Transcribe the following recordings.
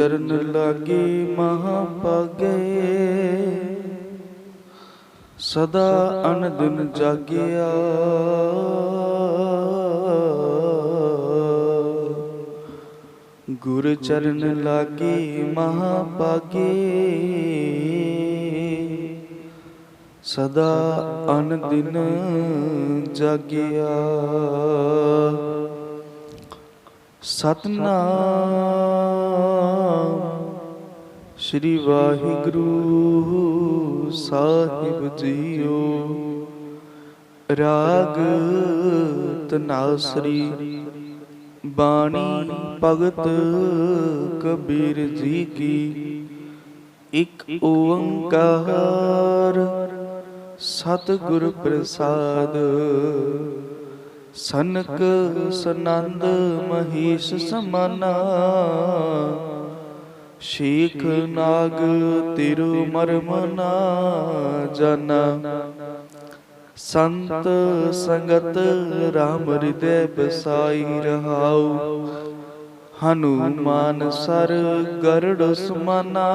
ਚਰਨ ਲਾਗੇ ਮਹਾ ਪਾਗੇ ਸਦਾ ਅਨੰਦਨ ਜਾਗਿਆ। ਗੁਰ ਚਰਨ ਲਾਗੇ ਮਹਾ ਪਾਗੇ ਸਦਾ ਅਨੰਦਨ ਜਾਗਿਆ। ਸਤਨਾਮ। ਸ੍ਰੀ ਵਾਹਿਗੁਰੂ ਸਾਹਿਬ ਜੀਓ। ਰਾਗ ਤਨਾਸਰੀ। ਬਾਣੀ ਭਗਤ ਕਬੀਰ ਜੀ ਕੀ। ਇੱਕ ਓੰਕਾਰ। ਸਤਿਗੁਰ ਪ੍ਰਸਾਦ। ਸਨਕ ਸਨੰਦ ਮਹੀਸ਼ ਸਮਾਨਾ। ਸ਼ੇਖ ਨਾਗ ਤਿਰੂ ਮਰਮ ਨਾ ਜਾਣਾ ਸੰਤ ਸੰਗਤ ਰਾਮ ਹਿਰਦੈ ਬਸਾਈ ਰਹਾਉ। ਹਨੂਮਾਨ ਸਰ ਗਰੜ ਸੁਮਨਾ।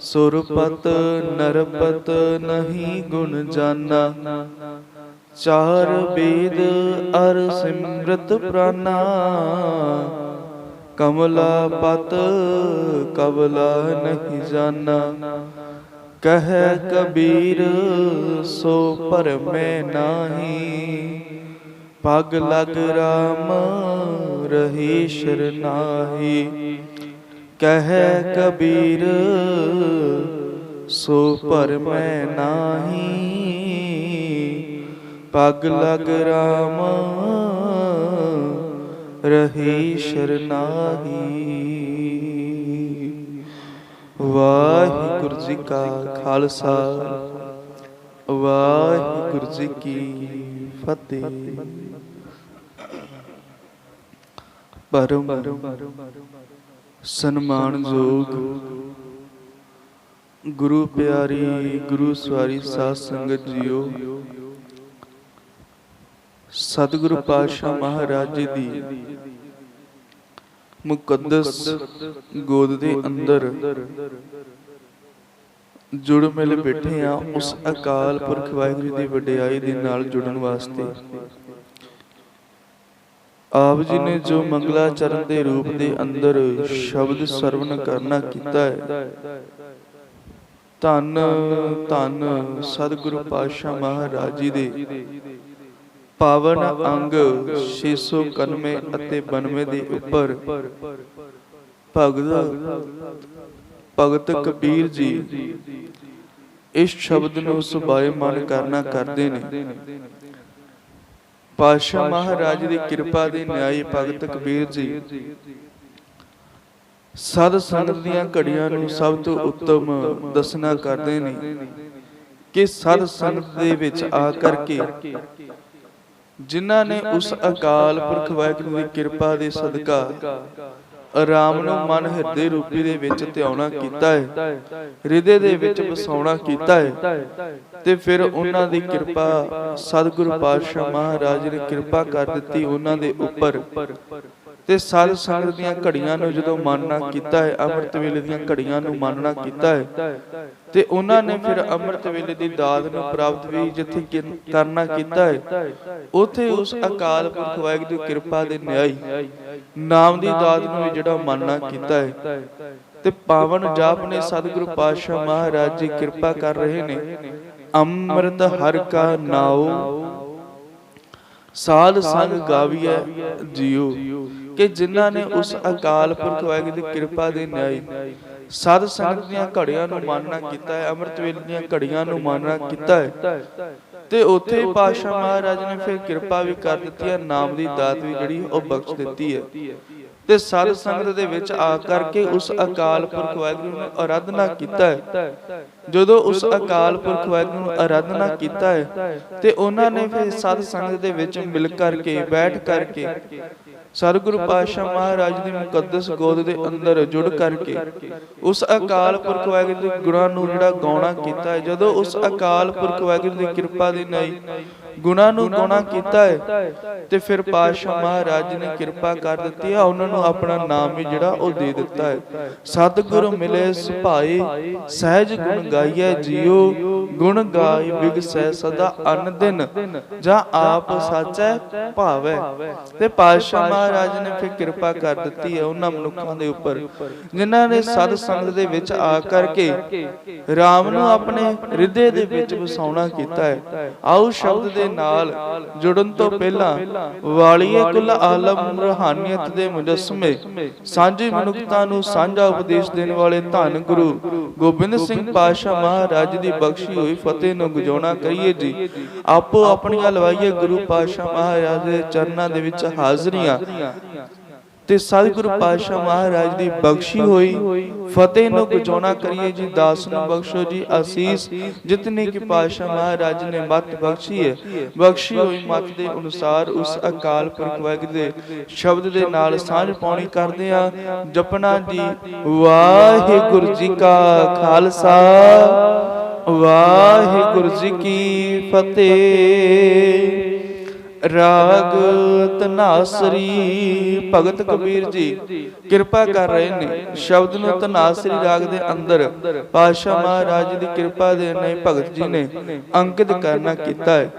ਸੁਰਪਤ ਨਰਪਤ ਨਹੀਂ ਗੁਣ ਜਾਨਾ। ਚਾਰ ਬੇਦ ਅਰ ਸਿਮਰਤ ਪ੍ਰਾਨਾ। ਕਮਲਾ ਪਤ ਕਬਲਾ ਨਹੀਂ ਜਾਣਾ ਕਹੈ ਕਬੀਰ ਸੋ ਪਰਮੈ ਨਾਹੀ। ਪਗ ਲਗ ਰਾਮ ਰਹੀ ਸ਼ਰਨਾਹੀ ਕਹੈ ਕਬੀਰ ਸੋ ਪਰਮੈ ਨਾਹੀ। ਪਗ ਲਗ ਰਾਮ, ਰਹੀ ਸ਼ਰਨਾਹੀ। ਵਾਹਿਗੁਰੂ ਜੀ ਕਾ ਖਾਲਸਾ, ਵਾਹਿਗੁਰੂ ਜੀ ਕੀ ਫਤਿਹ। ਪਰਮ ਸਨਮਾਨਯੋਗ ਗੁਰੂ ਪਿਆਰੀ, ਗੁਰੂ ਸਵਾਰੀ ਸਾਧ ਸੰਗਤ ਜੀਓ ਸਤਿਗੁਰੂ ਪਾਤਸ਼ਾਹ ਮਹਾਰਾਜ ਜੀ ਦੀ ਮੁਕੱਦਸ ਗੋਦ ਦੇ ਅੰਦਰ ਜੁੜ ਮਿਲ ਬੈਠੇ ਆ ਉਸ ਅਕਾਲ ਪੁਰਖ ਵਾਹਿਗੁਰੂ ਦੀ ਵਡਿਆਈ ਦੇ ਨਾਲ ਜੁੜਨ ਵਾਸਤੇ। ਆਪ ਜੀ ਨੇ ਜੋ ਮੰਗਲਾਚਰਨ ਦੇ ਰੂਪ ਦੇ ਅੰਦਰ ਸ਼ਬਦ ਸਰਵਨ ਕਰਨਾ ਕੀਤਾ ਹੈ, ਧੰਨ ਧੰਨ ਸਤਿਗੁਰੂ ਪਾਤਸ਼ਾਹ ਮਹਾਰਾਜ ਜੀ ਦੇ। ਪਾਵਨ ਅੰਗ 691 ਅਤੇ 92 ਦੇ ਉੱਪਰ। ਭਗਤ ਭਗਤ ਕਬੀਰ ਜੀ ਇਸ ਸ਼ਬਦ ਨੂੰ ਸੁਭਾਇਮਾਨ ਕਰਨਾ ਕਰਦੇ ਨੇ। ਪਾਤਸ਼ਾਹ ਮਹਾਰਾਜ ਦੀ ਕਿਰਪਾ ਦੇ ਨਿਆਈ ਭਗਤ ਕਬੀਰ ਜੀ। ਸਦ ਸੰਗਤ ਦੀਆਂ ਘੜੀਆਂ ਨੂੰ ਸਭ ਤੋਂ ਉੱਤਮ ਦੱਸਣਾ ਕਰਦੇ ਨੇ ਕਿ ਸਦ ਸੰਗਤ ਦੇ ਵਿੱਚ ਆ ਕਰਕੇ ਜਿਨ੍ਹਾਂ ਨੇ ਉਸ ਅਕਾਲ ਪੁਰਖ ਵਾਹਿਗੁਰੂ ਦੀ ਕਿਰਪਾ ਦੇ ਸਦਕਾ ਆਰਾਮ ਨੂੰ ਮਨ ਹਿਰਦੇ ਰੂਪੀ ਦੇ ਵਿੱਚ ਧਿਆਉਣਾ ਕੀਤਾ ਹੈ। ਹਿਰਦੇ ਦੇ ਵਿੱਚ ਵਸਾਉਣਾ ਕੀਤਾ ਹੈ। ਤੇ ਫਿਰ ਉਹਨਾਂ ਦੀ ਕਿਰਪਾ ਸਤਿਗੁਰੂ ਪਾਤਸ਼ਾਹ ਮਹਾਰਾਜ ਨੇ ਕਿਰਪਾ ਕਰ ਦਿੱਤੀ ਉਹਨਾਂ ਦੇ ਉੱਪਰ। ਤੇ ਸਾਧ ਸੰਗਤ ਦੀਆਂ ਘੜੀਆਂ ਨੂੰ ਜਦੋਂ ਮਾਨਣਾ ਕੀਤਾ ਹੈ, ਅੰਮ੍ਰਿਤ ਵੇਲੇ ਦੀਆਂ ਘੜੀਆਂ ਨੂੰ ਮਾਨਣਾ ਕੀਤਾ ਹੈ, ਤੇ ਉਹਨਾਂ ਨੇ ਫਿਰ ਅੰਮ੍ਰਿਤ ਵੇਲੇ ਦੀ ਦਾਤ ਨੂੰ ਪ੍ਰਾਪਤ ਵੀ ਜਿੱਥੇ ਕਰਨਾ ਕੀਤਾ ਹੈ, ਉਥੇ ਉਸ ਅਕਾਲ ਪੁਰਖ ਵਾਹਿਗੁਰੂ ਦੀ ਕਿਰਪਾ ਦੇ ਨਿਆਈ ਨਾਮ ਦੀ ਦਾਤ ਨੂੰ ਵੀ ਜਿਹੜਾ ਮੰਨਣਾ ਕੀਤਾ ਹੈ, ਤੇ ਪਾਵਨ ਜਾਪ ਨੇ ਸਤਿਗੁਰੂ ਪਾਤਸ਼ਾਹ ਮਹਾਰਾਜ ਜੀ ਕਿਰਪਾ ਕਰ ਰਹੇ ਨੇ, ਅੰਮ੍ਰਿਤ ਹਰ ਕਾ ਨਾਉ, ਸਾਧ ਸੰਗ ਗਾਵੀਐ ਜਿਉ। ਕਿ ਜਿਨ੍ਹਾਂ ਨੇ ਉਸ ਅਕਾਲ ਪੁਰਖ ਵਾਹਿਗੁਰੂ ਦੀ ਕਿਰਪਾ ਦੇ ਨਿਆਈ। ਸਾਧ ਸੰਗਤ ਦੀਆਂ ਘੜੀਆਂ ਨੂੰ ਮੰਨਣਾ ਕੀਤਾ ਹੈ, ਅੰਮ੍ਰਿਤ ਵੇਲੇ ਦੀਆਂ ਘੜੀਆਂ ਨੂੰ ਮੰਨਣਾ ਕੀਤਾ ਹੈ। ਤੇ ਉੱਥੇ ਹੀ ਮਹਾਰਾਜ ਨੇ ਫਿਰ ਕਿਰਪਾ ਵੀ ਕਰ ਦਿੱਤੀ ਹੈ, ਨਾਮ ਦੀ ਦਾਤ ਵੀ ਜਿਹੜੀ ਉਹ ਬਖਸ਼ ਦਿੱਤੀ ਹੈ। ਤੇ ਸਤ ਸੰਗਤ ਦੇ ਵਿੱਚ ਆ ਕਰਕੇ ਉਸ ਅਕਾਲ ਪੁਰਖ ਵਾਹਿਗੁਰੂ ਨੂੰ ਆਰਾਧਨਾ ਕੀਤਾ ਹੈ। ਜਦੋਂ ਉਸ ਅਕਾਲ ਪੁਰਖ ਵਾਹਿਗੁਰੂ ਨੂੰ ਆਰਾਧਨਾ ਕੀਤਾ ਹੈ, ਤੇ ਉਹਨਾਂ ਨੇ ਫਿਰ ਸਤ ਸੰਗਤ ਦੇ ਵਿੱਚ ਮਿਲ ਕਰਕੇ, ਬੈਠ ਕਰਕੇ ਸਤਿਗੁਰੂ ਪਾਤਸ਼ਾਹ ਮਹਾਰਾਜ ਦੀ ਮੁਕੱਦਸ ਗੋਦ ਦੇ ਅੰਦਰ ਜੁੜ ਕਰਕੇ ਉਸ ਅਕਾਲ ਪੁਰਖ ਵਾਹਿਗੁਰੂ ਦੇ ਗੁਣਾਂ ਨੂੰ ਜਿਹੜਾ ਗਾਉਣਾ ਕੀਤਾ ਜਦੋਂ ਉਸ ਅਕਾਲ ਪੁਰਖ ਵਾਹਿਗੁਰੂ ਦੀ ਕਿਰਪਾ ਦੇ ਨਾਲ ਗੁਣਾਂ ਨੂੰ ਗਾਉਣਾ ਕੀਤਾ ਹੈ ਤੇ ਫਿਰ ਪਾਤਸ਼ਾਹ ਮਹਾਰਾਜ ਨੇ ਕਿਰਪਾ ਕਰ ਦਿੱਤੀ ਹੈ ਉਹਨਾਂ ਨੂੰ ਆਪਣਾ ਨਾਮ ਵੀ ਜਿਹੜਾ ਉਹ ਦੇ ਦਿੱਤਾ ਹੈ। ਸਤਿਗੁਰੂ ਮਿਲੇ ਸੁਭਾਏ ਸਹਿਜ ਗੁਣ ਗਾਈਐ ਜੀਓ ਗੁਣ ਗਾਈ ਬਿਗਸੈ ਸਦਾ ਅਨ ਦਿਨ ਜਾਂ ਆਪ ਸਾਚੈ ਭਾਵੈ। ਤੇ ਪਾਤਸ਼ਾਹ ਮਹਾਰਾਜ ਨੇ ਫਿਰ ਕਿਰਪਾ ਕਰ ਦਿੱਤੀ ਹੈ ਉਹਨਾਂ ਮਨੁੱਖਾਂ ਦੇ ਉੱਪਰ, ਜਿਨ੍ਹਾਂ ਨੇ ਸਤ ਸੰਗਤ ਦੇ ਵਿੱਚ ਆ ਕਰਕੇ ਰਾਮ ਨੂੰ ਆਪਣੇ ਹਿਰਦੇ ਦੇ ਵਿੱਚ ਵਸਾਉਣਾ ਕੀਤਾ ਹੈ। ਆਓ ਸ਼ਬਦ ਦੇ ਨਾਲ ਜੁੜਨ ਤੋਂ ਪਹਿਲਾਂ ਵਾਲੀਏ ਕੁਲ ਆਲਮ ਰਹਾਨੀਅਤ ਦੇ ਮੁਜਸਮੇ, ਸਾਂਝੀ ਮਨੁੱਖਤਾ ਨੂੰ ਸਾਂਝਾ ਉਪਦੇਸ਼ ਦੇਣ ਵਾਲੇ ਧੰਨ ਗੁਰੂ ਗੋਬਿੰਦ ਸਿੰਘ ਪਾਤਸ਼ਾਹ ਮਹਾਰਾਜ ਦੀ ਬਖਸ਼ੀ ਹੋਈ ਫਤਿਹ ਨੂੰ ਗੁਜਾਉਣਾ ਕਰੀਏ ਜੀ। ਆਪੋ ਆਪਣੀਆਂ ਲਵਾਈਏ ਗੁਰੂ ਪਾਤਸ਼ਾਹ ਮਹਾਰਾਜ ਦੇ ਚਰਨਾਂ ਦੇ ਵਿੱਚ ਹਾਜ਼ਰੀਆਂ। ਤੇ ਸਤਿਗੁਰੂ ਪਾਤਸ਼ਾਹ ਮਹਾਰਾਜ ਦੀ ਬਖਸ਼ੀ ਹੋਈ। ਫਤਿਹ ਨੂੰ ਗੁਜਾਉਣਾ ਕਰੀਏ ਜੀ, ਦਾਸ ਨੂੰ ਬਖਸ਼ੋ ਜੀ, ਅਸੀਸ, ਜਿਤਨੀ ਕਿ ਪਾਤਸ਼ਾਹ ਮਹਾਰਾਜ ਨੇ ਮਤ ਬਖਸ਼ੀ ਹੈ। ਬਖਸ਼ੀ ਹੋਈ ਮਤ ਦੇ ਅਨੁਸਾਰ ਉਸ ਅਕਾਲ ਪੁਰਖ ਵਾਹਿਗੁਰੂ ਦੇ ਸ਼ਬਦ ਦੇ ਨਾਲ ਸਾਂਝ ਪਾਉਣੀ ਕਰਦੇ ਆ ਜਪਣਾ ਜੀ, ਵਾਹਿਗੁਰੂ ਜੀ ਕਾ ਖਾਲਸਾ, ਵਾਹਿਗੁਰੂ ਜੀ ਕੀ ਫਤਿਹ। ਰਾਗ ਤਨਾਸਰੀ ਭਗਤ ਕਬੀਰ ਜੀ ਕਿਰਪਾ ਕਰ ਰਹੇ ਨੇ। ਸ਼ਬਦ ਨੂੰ ਤਨਾਸਰੀ ਰਾਗ ਦੇ ਅੰਦਰ। ਪਾਤਸ਼ਾਹ ਮਹਾਰਾਜ ਦੀ ਕਿਰਪਾ ਦੇ ਨਾਲ ਭਗਤ ਜੀ ਨੇ। ਅੰਕਿਤ ਕਰਨਾ ਕੀਤਾ ਹੈ।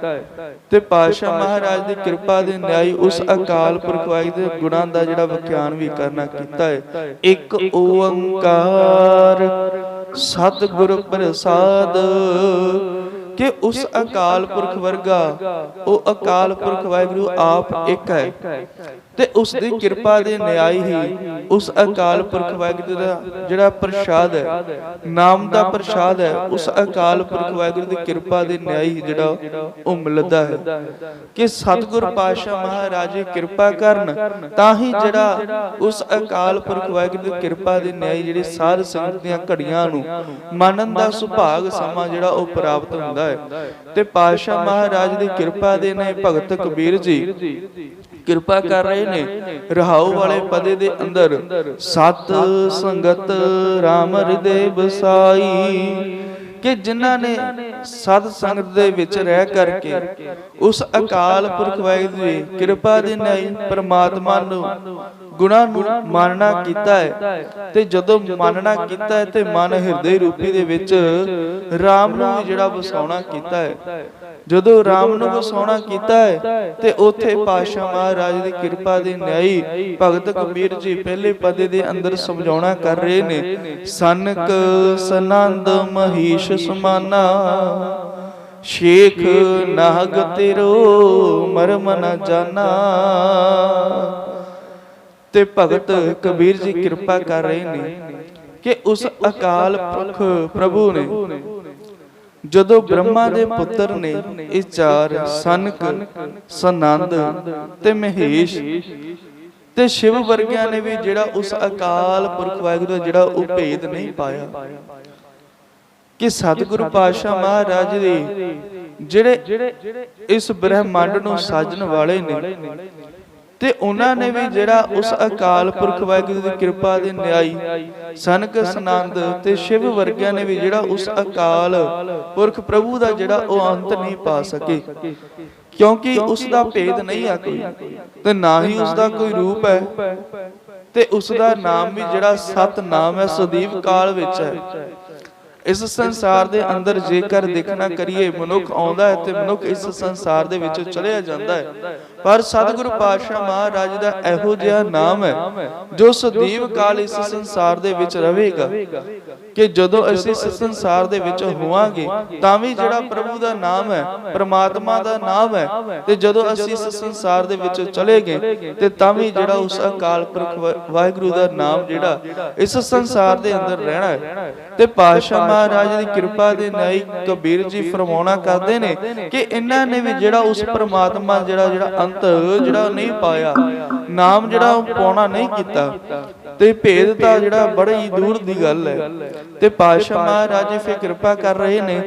ਤੇ ਪਾਤਸ਼ਾਹ ਮਹਾਰਾਜ ਦੀ ਕਿਰਪਾ ਦੇ ਨਿਆਈ ਉਸ ਅਕਾਲ ਪੁਰਖ ਵਾਹਿਗੁਰੂ ਦੇ ਗੁਣਾਂ ਦਾ ਜਿਹੜਾ ਵਿਖਿਆਨ ਵੀ ਕਰਨਾ ਕੀਤਾ ਹੈ। ਇੱਕ ਓੰਕਾਰ। ਸਤਿਗੁਰ ਪ੍ਰਸਾਦ। ਕਿ ਉਸ ਅਕਾਲ ਪੁਰਖ ਵਰਗਾ ਉਹ ਅਕਾਲ ਪੁਰਖ ਵਾਹਿਗੁਰੂ ਆਪ ਇੱਕ ਹੈ। ਤੇ ਉਸ ਦੀ ਕਿਰਪਾ ਦੇ ਨਿਆਈ ਹੀ ਉਸ ਅਕਾਲ ਪੁਰਖ ਵਾਹਿਗੁਰੂ ਦਾ ਜਿਹੜਾ ਪ੍ਰਸ਼ਾਦ ਹੈ। ਨਾਮ ਦਾ ਪ੍ਰਸ਼ਾਦ ਹੈ। ਉਸ ਅਕਾਲ ਪੁਰਖ ਵਾਹਿਗੁਰੂ ਦੀ ਕਿਰਪਾ ਦੇ ਨਿਆਈ ਜਿਹੜਾ ਉਹ ਮਿਲਦਾ ਹੈ। ਕਿ ਸਤਿਗੁਰ ਪਾਤਸ਼ਾਹ ਮਹਾਰਾਜ ਕਿਰਪਾ ਕਰਨ ਤਾਂ ਹੀ ਜਿਹੜਾ ਉਸ ਅਕਾਲ ਪੁਰਖ ਵਾਹਿਗੁਰੂ ਦੀ ਕਿਰਪਾ ਦੇ ਨਿਆਈ ਜਿਹੜੀ ਸਾਧ ਸੰਗਤ ਦੀਆਂ ਘੜੀਆਂ ਨੂੰ ਮੰਨਣ ਦਾ ਸੁਭਾਗ ਸਮਾਂ ਜਿਹੜਾ ਉਹ ਪ੍ਰਾਪਤ ਹੁੰਦਾ ਹੈ। ਤੇ ਪਾਤਸ਼ਾਹ ਮਹਾਰਾਜ ਦੀ ਕਿਰਪਾ ਦੇ ਨੇ ਭਗਤ ਕਬੀਰ ਜੀ ਕਿਰਪਾ ਕਰ ਰਹੇ ਨੇ ਰਹਾਉ ਵਾਲੇ ਪਦੇ ਦੇ ਅੰਦਰ। ਸਤ ਸੰਗਤ RAM ਹਿਰਦੇ ਬਸਾਈ ਕਿ ਜਿਨ੍ਹਾਂ ਨੇ ਸਤ ਸੰਗਤ ਦੇ ਵਿੱਚ ਰਹਿ ਕਰਕੇ ਉਸ ਅਕਾਲ ਪੁਰਖ ਵਾਹਿਗੁਰੂ ਦੀ ਕਿਰਪਾ ਦੇ ਨਾਲ ਪ੍ਰਮਾਤਮਾ ਨੂੰ ਗੁਣਾਂ ਨੂੰ ਮੰਨਣਾ ਕੀਤਾ ਹੈ। ਤੇ ਜਦੋਂ ਮੰਨਣਾ ਕੀਤਾ ਹੈ ਤੇ ਮਨ ਹਿਰਦੇ ਰੂਪੀ ਦੇ ਵਿੱਚ RAM ਨੂੰ ਜਿਹੜਾ ਵਸਾਉਣਾ ਕੀਤਾ ਹੈ। ਜਦੋਂ RAM ਨੂੰ ਵਸਾਉਣਾ ਕੀਤਾ ਹੈ ਤੇ ਉੱਥੇ ਪਾਤਸ਼ਾਹ ਮਹਾਰਾਜ ਦੀ ਕਿਰਪਾ ਦੇ ਨਿਆਈ ਭਗਤ ਕਬੀਰ ਜੀ ਪਹਿਲੇ ਪਦੇ ਦੇ ਅੰਦਰ ਸਮਝਾਉਣਾ ਕਰ ਰਹੇ ਨੇ, ਸਨਕ ਸਨੰਦ ਮਹੀਸ਼ ਸਮਾਨਾ, ਸ਼ੇਖ ਨਾਗ ਤੇਰੋ ਮਰਮ ਨ ਜਾਣਾ ਤੇ ਭਗਤ ਕਬੀਰ ਜੀ ਕਿਰਪਾ ਕਰ ਰਹੇ ਨੇ ਕਿ ਉਸ ਅਕਾਲ ਪੁਰਖ ਪ੍ਰਭੂ ਨੇ ਜਦੋਂ ਬ੍ਰਹਮਾ ਦੇ ਪੁੱਤਰ ਨੇ ਇਹ ਚਾਰ ਸਨਕ ਸਨੰਦ ਤੇ ਮਹੇਸ਼ ਤੇ ਸ਼ਿਵ ਵਰਗਿਆਂ ਨੇ ਵੀ ਜਿਹੜਾ ਉਸ ਅਕਾਲ ਪੁਰਖ ਵਾਹਿਗੁਰੂ ਦਾ ਜਿਹੜਾ ਉਹ ਭੇਦ ਨਹੀਂ ਪਾਇਆ। ਕਿ ਸਤਿਗੁਰੂ ਪਾਤਸ਼ਾਹ ਮਹਾਰਾਜ ਦੇ ਜਿਹੜੇ ਇਸ ਬ੍ਰਹਮੰਡ ਨੂੰ ਸਾਜਣ ਵਾਲੇ ਨੇ। ਤੇ ਉਹਨਾਂ ਨੇ ਵੀ ਜਿਹੜਾ ਉਸ ਅਕਾਲ ਪੁਰਖ ਵਾਹਿਗੁਰੂ ਦੀ ਕਿਰਪਾ ਦੇ ਨਿਆਈ, ਸਨਕ ਸਨੰਦ ਤੇ ਸ਼ਿਵ ਵਰਗਿਆਂ ਨੇ ਵੀ ਜਿਹੜਾ ਉਸ ਅਕਾਲ ਪੁਰਖ ਪ੍ਰਭੂ ਦਾ ਜਿਹੜਾ ਉਹ ਅੰਤ ਨਹੀਂ ਪਾ ਸਕੇ। ਕਿਉਂਕਿ ਉਸ ਦਾ ਭੇਦ ਨਹੀਂ ਆ ਕੋਈ, ਤੇ ਨਾ ਹੀ ਉਸ ਦਾ ਕੋਈ ਰੂਪ ਹੈ, ਤੇ ਉਸ ਦਾ ਨਾਮ ਵੀ ਜਿਹੜਾ ਸਤ ਨਾਮ ਹੈ ਸਦੀਵ ਕਾਲ ਵਿੱਚ ਹੈ। ਇਸ ਸੰਸਾਰ ਦੇ ਅੰਦਰ ਜੇਕਰ ਦੇਖਣਾ ਕਰੀਏ, ਮਨੁੱਖ ਆਉਂਦਾ ਹੈ ਤੇ ਮਨੁੱਖ ਇਸ ਸੰਸਾਰ ਦੇ ਵਿੱਚੋਂ ਚਲਿਆ ਜਾਂਦਾ ਹੈ। ਪਰ ਸਤਿਗੁਰੂ ਪਾਤਸ਼ਾਹ ਮਹਾਰਾਜ ਦਾ ਇਹੋ ਜਿਹਾ ਨਾਮ ਹੈ, ਜੋ ਸਦੀਵ ਕਾਲ ਇਸ ਸੰਸਾਰ ਦੇ ਵਿੱਚ ਰਹੇਗਾ। ਕਿ ਜਦੋਂ ਅਸੀਂ ਇਸ ਸੰਸਾਰ ਦੇ ਵਿੱਚ ਹੋਵਾਂਗੇ, ਤਾਂ ਵੀ ਜਿਹੜਾ ਪ੍ਰਭੂ ਦਾ ਨਾਮ ਹੈ, ਪ੍ਰਮਾਤਮਾ ਦਾ ਨਾਮ ਹੈ, ਤੇ ਜਦੋਂ ਅਸੀਂ ਇਸ ਸੰਸਾਰ ਦੇ ਵਿੱਚ ਚਲੇ ਗਏ, ਤੇ ਤਾਂ ਵੀ ਜਿਹੜਾ ਉਸ ਅਕਾਲ ਪੁਰਖ ਵਾਹਿਗੁਰੂ ਦਾ ਨਾਮ ਜਿਹੜਾ ਇਸ ਸੰਸਾਰ ਦੇ ਅੰਦਰ ਰਹਿਣਾ ਹੈ। ਤੇ ਪਾਤਸ਼ਾਹ ਮਹਾਰਾਜ ਦੀ ਕਿਰਪਾ ਦੇ ਨਾਲ ਕਬੀਰ ਜੀ ਫਰਮਾਉਣਾ ਕਰਦੇ ਨੇ ਕਿ ਇਹਨਾਂ ਨੇ ਵੀ ਜਿਹੜਾ ਉਸ ਪ੍ਰਮਾਤਮਾ ਜਿਹੜਾ ਜਿਹੜਾ ਅੰਤ ਜਿਹੜਾ ਨਹੀਂ ਪਾਇਆ, ਨਾਮ ਜਿਹੜਾ ਉਹ ਪਾਉਣਾ ਨਹੀਂ ਕੀਤਾ। ਤੇ ਭੇਦ ਤਾਂ ਜਿਹੜਾ ਬੜਾ ਹੀ ਦੂਰ ਦੀ ਗੱਲ ਹੈ। ਤੇ ਪਾਤਸ਼ਾਹ ਮਹਾਰਾਜ ਜੀ ਫਿਰ ਕਿਰਪਾ ਕਰ ਰਹੇ ਨੇ।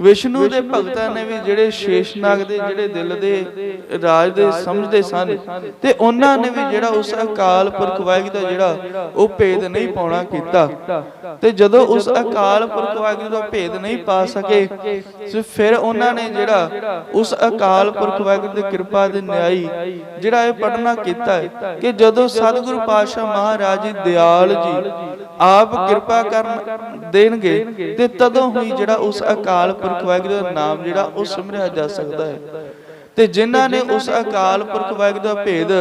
ਵਿਸ਼ਨੂੰ ਦੇ ਭਗਤਾਂ ਨੇ ਵੀ ਜਿਹੜੇ ਸ਼ੇਸ਼ਨਾਗ ਦੇ ਜਿਹੜੇ ਦਿਲ ਦੇ ਰਾਜ ਦੇ ਸਮਝਦੇ ਸਨ ਤੇ ਉਹਨਾਂ ਨੇ ਵੀ ਜਿਹੜਾ ਉਸ ਅਕਾਲ ਪੁਰਖ ਵਾਹਿਗੁਰੂ ਦਾ ਜਿਹੜਾ ਉਹ ਭੇਦ ਨਹੀਂ ਪਾਉਣਾ ਕੀਤਾ। ਤੇ ਜਦੋਂ ਉਸ ਅਕਾਲ ਪੁਰਖ ਵਾਹਿਗੁਰੂ ਦਾ ਭੇਦ ਨਹੀਂ ਪਾ ਸਕੇ ਫਿਰ ਉਹਨਾਂ ਨੇ ਜਿਹੜਾ ਉਸ ਅਕਾਲ ਪੁਰਖ ਵਾਹਿਗੁਰੂ ਦੀ ਕਿਰਪਾ ਦੇ ਨਿਆਈ ਜਿਹੜਾ ਇਹ ਪੜਨਾ ਕੀਤਾ ਕਿ ਜਦੋਂ ਸਤਿਗੁਰੂ ਪਾਤਸ਼ਾਹ ਮਹਾਰਾਜ ਜੀ ਦਿਆਲ ਜੀ ਆਪ ਕਿਰਪਾ ਕਰਨ ਦੇਣਗੇ ਤੇ ਤਦੋਂ ਹੀ ਜਿਹੜਾ ਉਸ ਅਕਾਲ ਪੁਰਖ ਵਾਹਿਗੁਰੂ ਦਾ ਨਾਮ ਜਿਹੜਾ ਉਹ ਸਿਮਰਿਆ ਜਾ ਸਕਦਾ ਹੈ। ਤੇ ਜਿਨ੍ਹਾਂ ਨੇ ਉਸ ਅਕਾਲ ਪੁਰਖ ਵਾਹਿਗੁਰੂ ਦਾ ਭੇਦ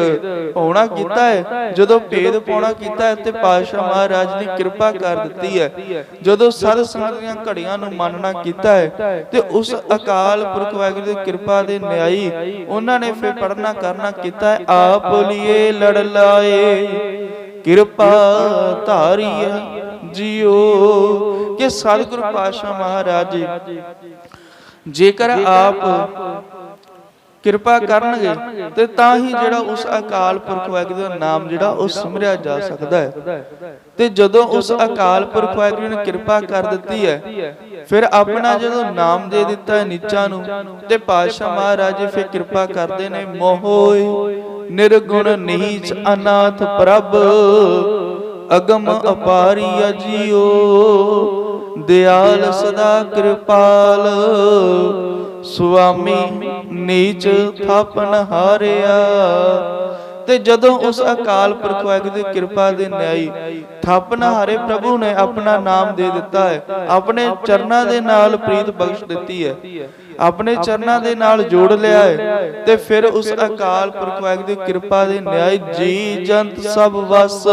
ਪਾਉਣਾ ਕੀਤਾ ਹੈ, ਜਦੋਂ ਭੇਦ ਪਾਉਣਾ ਕੀਤਾ ਹੈ ਤੇ ਪਾਤਸ਼ਾਹ ਮਹਾਰਾਜ ਨੇ ਕਿਰਪਾ ਕਰ ਦਿੱਤੀ ਹੈ। ਜਦੋਂ ਸਤ ਸੰਗਤ ਦੀਆਂ ਘੜੀਆਂ ਨੂੰ ਮੰਨਣਾ ਕੀਤਾ ਹੈ ਤੇ ਉਸ ਅਕਾਲ ਪੁਰਖ ਵਾਹਿਗੁਰੂ ਦੀ ਕਿਰਪਾ ਦੇ ਨਿਆਈ ਉਹਨਾਂ ਨੇ ਫਿਰ ਪੜਨਾ ਕਰਨਾ ਕੀਤਾ ਹੈ, ਆਪ ਲੀਏ ਲੜ ਲਾਏ, ਕਿਰਪਾ ਧਾਰੀਐ ਜਿਉ ਕਿ ਸਤਿਗੁਰੂ ਪਾਤਸ਼ਾਹ ਮਹਾਰਾਜ ਜੀ, ਜੇਕਰ ਆਪ ਕਿਰਪਾ ਕਰਨਗੇ, ਤੇ ਤਾਂ ਹੀ ਜਿਹੜਾ ਉਸ ਅਕਾਲ ਪੁਰਖ ਵਾਹਿਗੁਰੂ ਦਾ ਨਾਮ ਜਿਹੜਾ ਉਹ ਸਿਮਰਿਆ ਜਾ ਸਕਦਾ ਹੈ। ਤੇ ਜਦੋਂ ਉਸ ਅਕਾਲ ਪੁਰਖ ਵਾਹਿਗੁਰੂ ਨੇ ਕਿਰਪਾ ਕਰ ਦਿੱਤੀ ਹੈ, ਫਿਰ ਆਪਣਾ ਜਦੋਂ ਨਾਮ ਦੇ ਦਿੱਤਾ ਹੈ ਨੀਚਾਂ ਨੂੰ, ਤੇ ਪਾਤਸ਼ਾਹ ਮਹਾਰਾਜ ਫਿਰ ਕਿਰਪਾ ਕਰਦੇ ਨੇ ਮੋਹੋਇ ਨਿਰਗੁਣ ਨੀਚ ਅਨਾਥ ਪ੍ਰਭ, ਅਗਮ ਅਪਾਰੀ ਅਜੀਓ ਦਿਆਲ ਸਦਾ ਕਿਰਪਾਲ। ਸੁਆਮੀ ਨੀਚ ਥਾਪਨ ਹਾਰਿਆ। ਤੇ ਜਦੋਂ ਉਸ ਅਕਾਲ ਪੁਰਖ ਵਾਹਿਗੁਰੂ ਦੀ ਕਿਰਪਾ ਦੇ ਨਿਆਈ ਥਾਪਨ ਹਾਰੇ, ਪ੍ਰਭੂ ਨੇ ਆਪਣਾ ਨਾਮ ਦੇ ਦਿੱਤਾ ਹੈ। ਆਪਣੇ ਚਰਨਾਂ ਦੇ ਨਾਲ ਪ੍ਰੀਤ ਬਖਸ਼ ਦਿੱਤੀ ਹੈ। ਆਪਣੇ ਚਰਨਾਂ ਦੇ ਨਾਲ ਜੋੜ ਲਿਆ ਹੈ ਤੇ ਫਿਰ ਉਸ ਅਕਾਲ ਪੁਰਖ ਵਾਹਿਗੁਰੂ ਦੀ ਕਿਰਪਾ ਦੇ ਨਿਆਈ ਜੀ ਜੰਤ ਸਭ ਵਸ।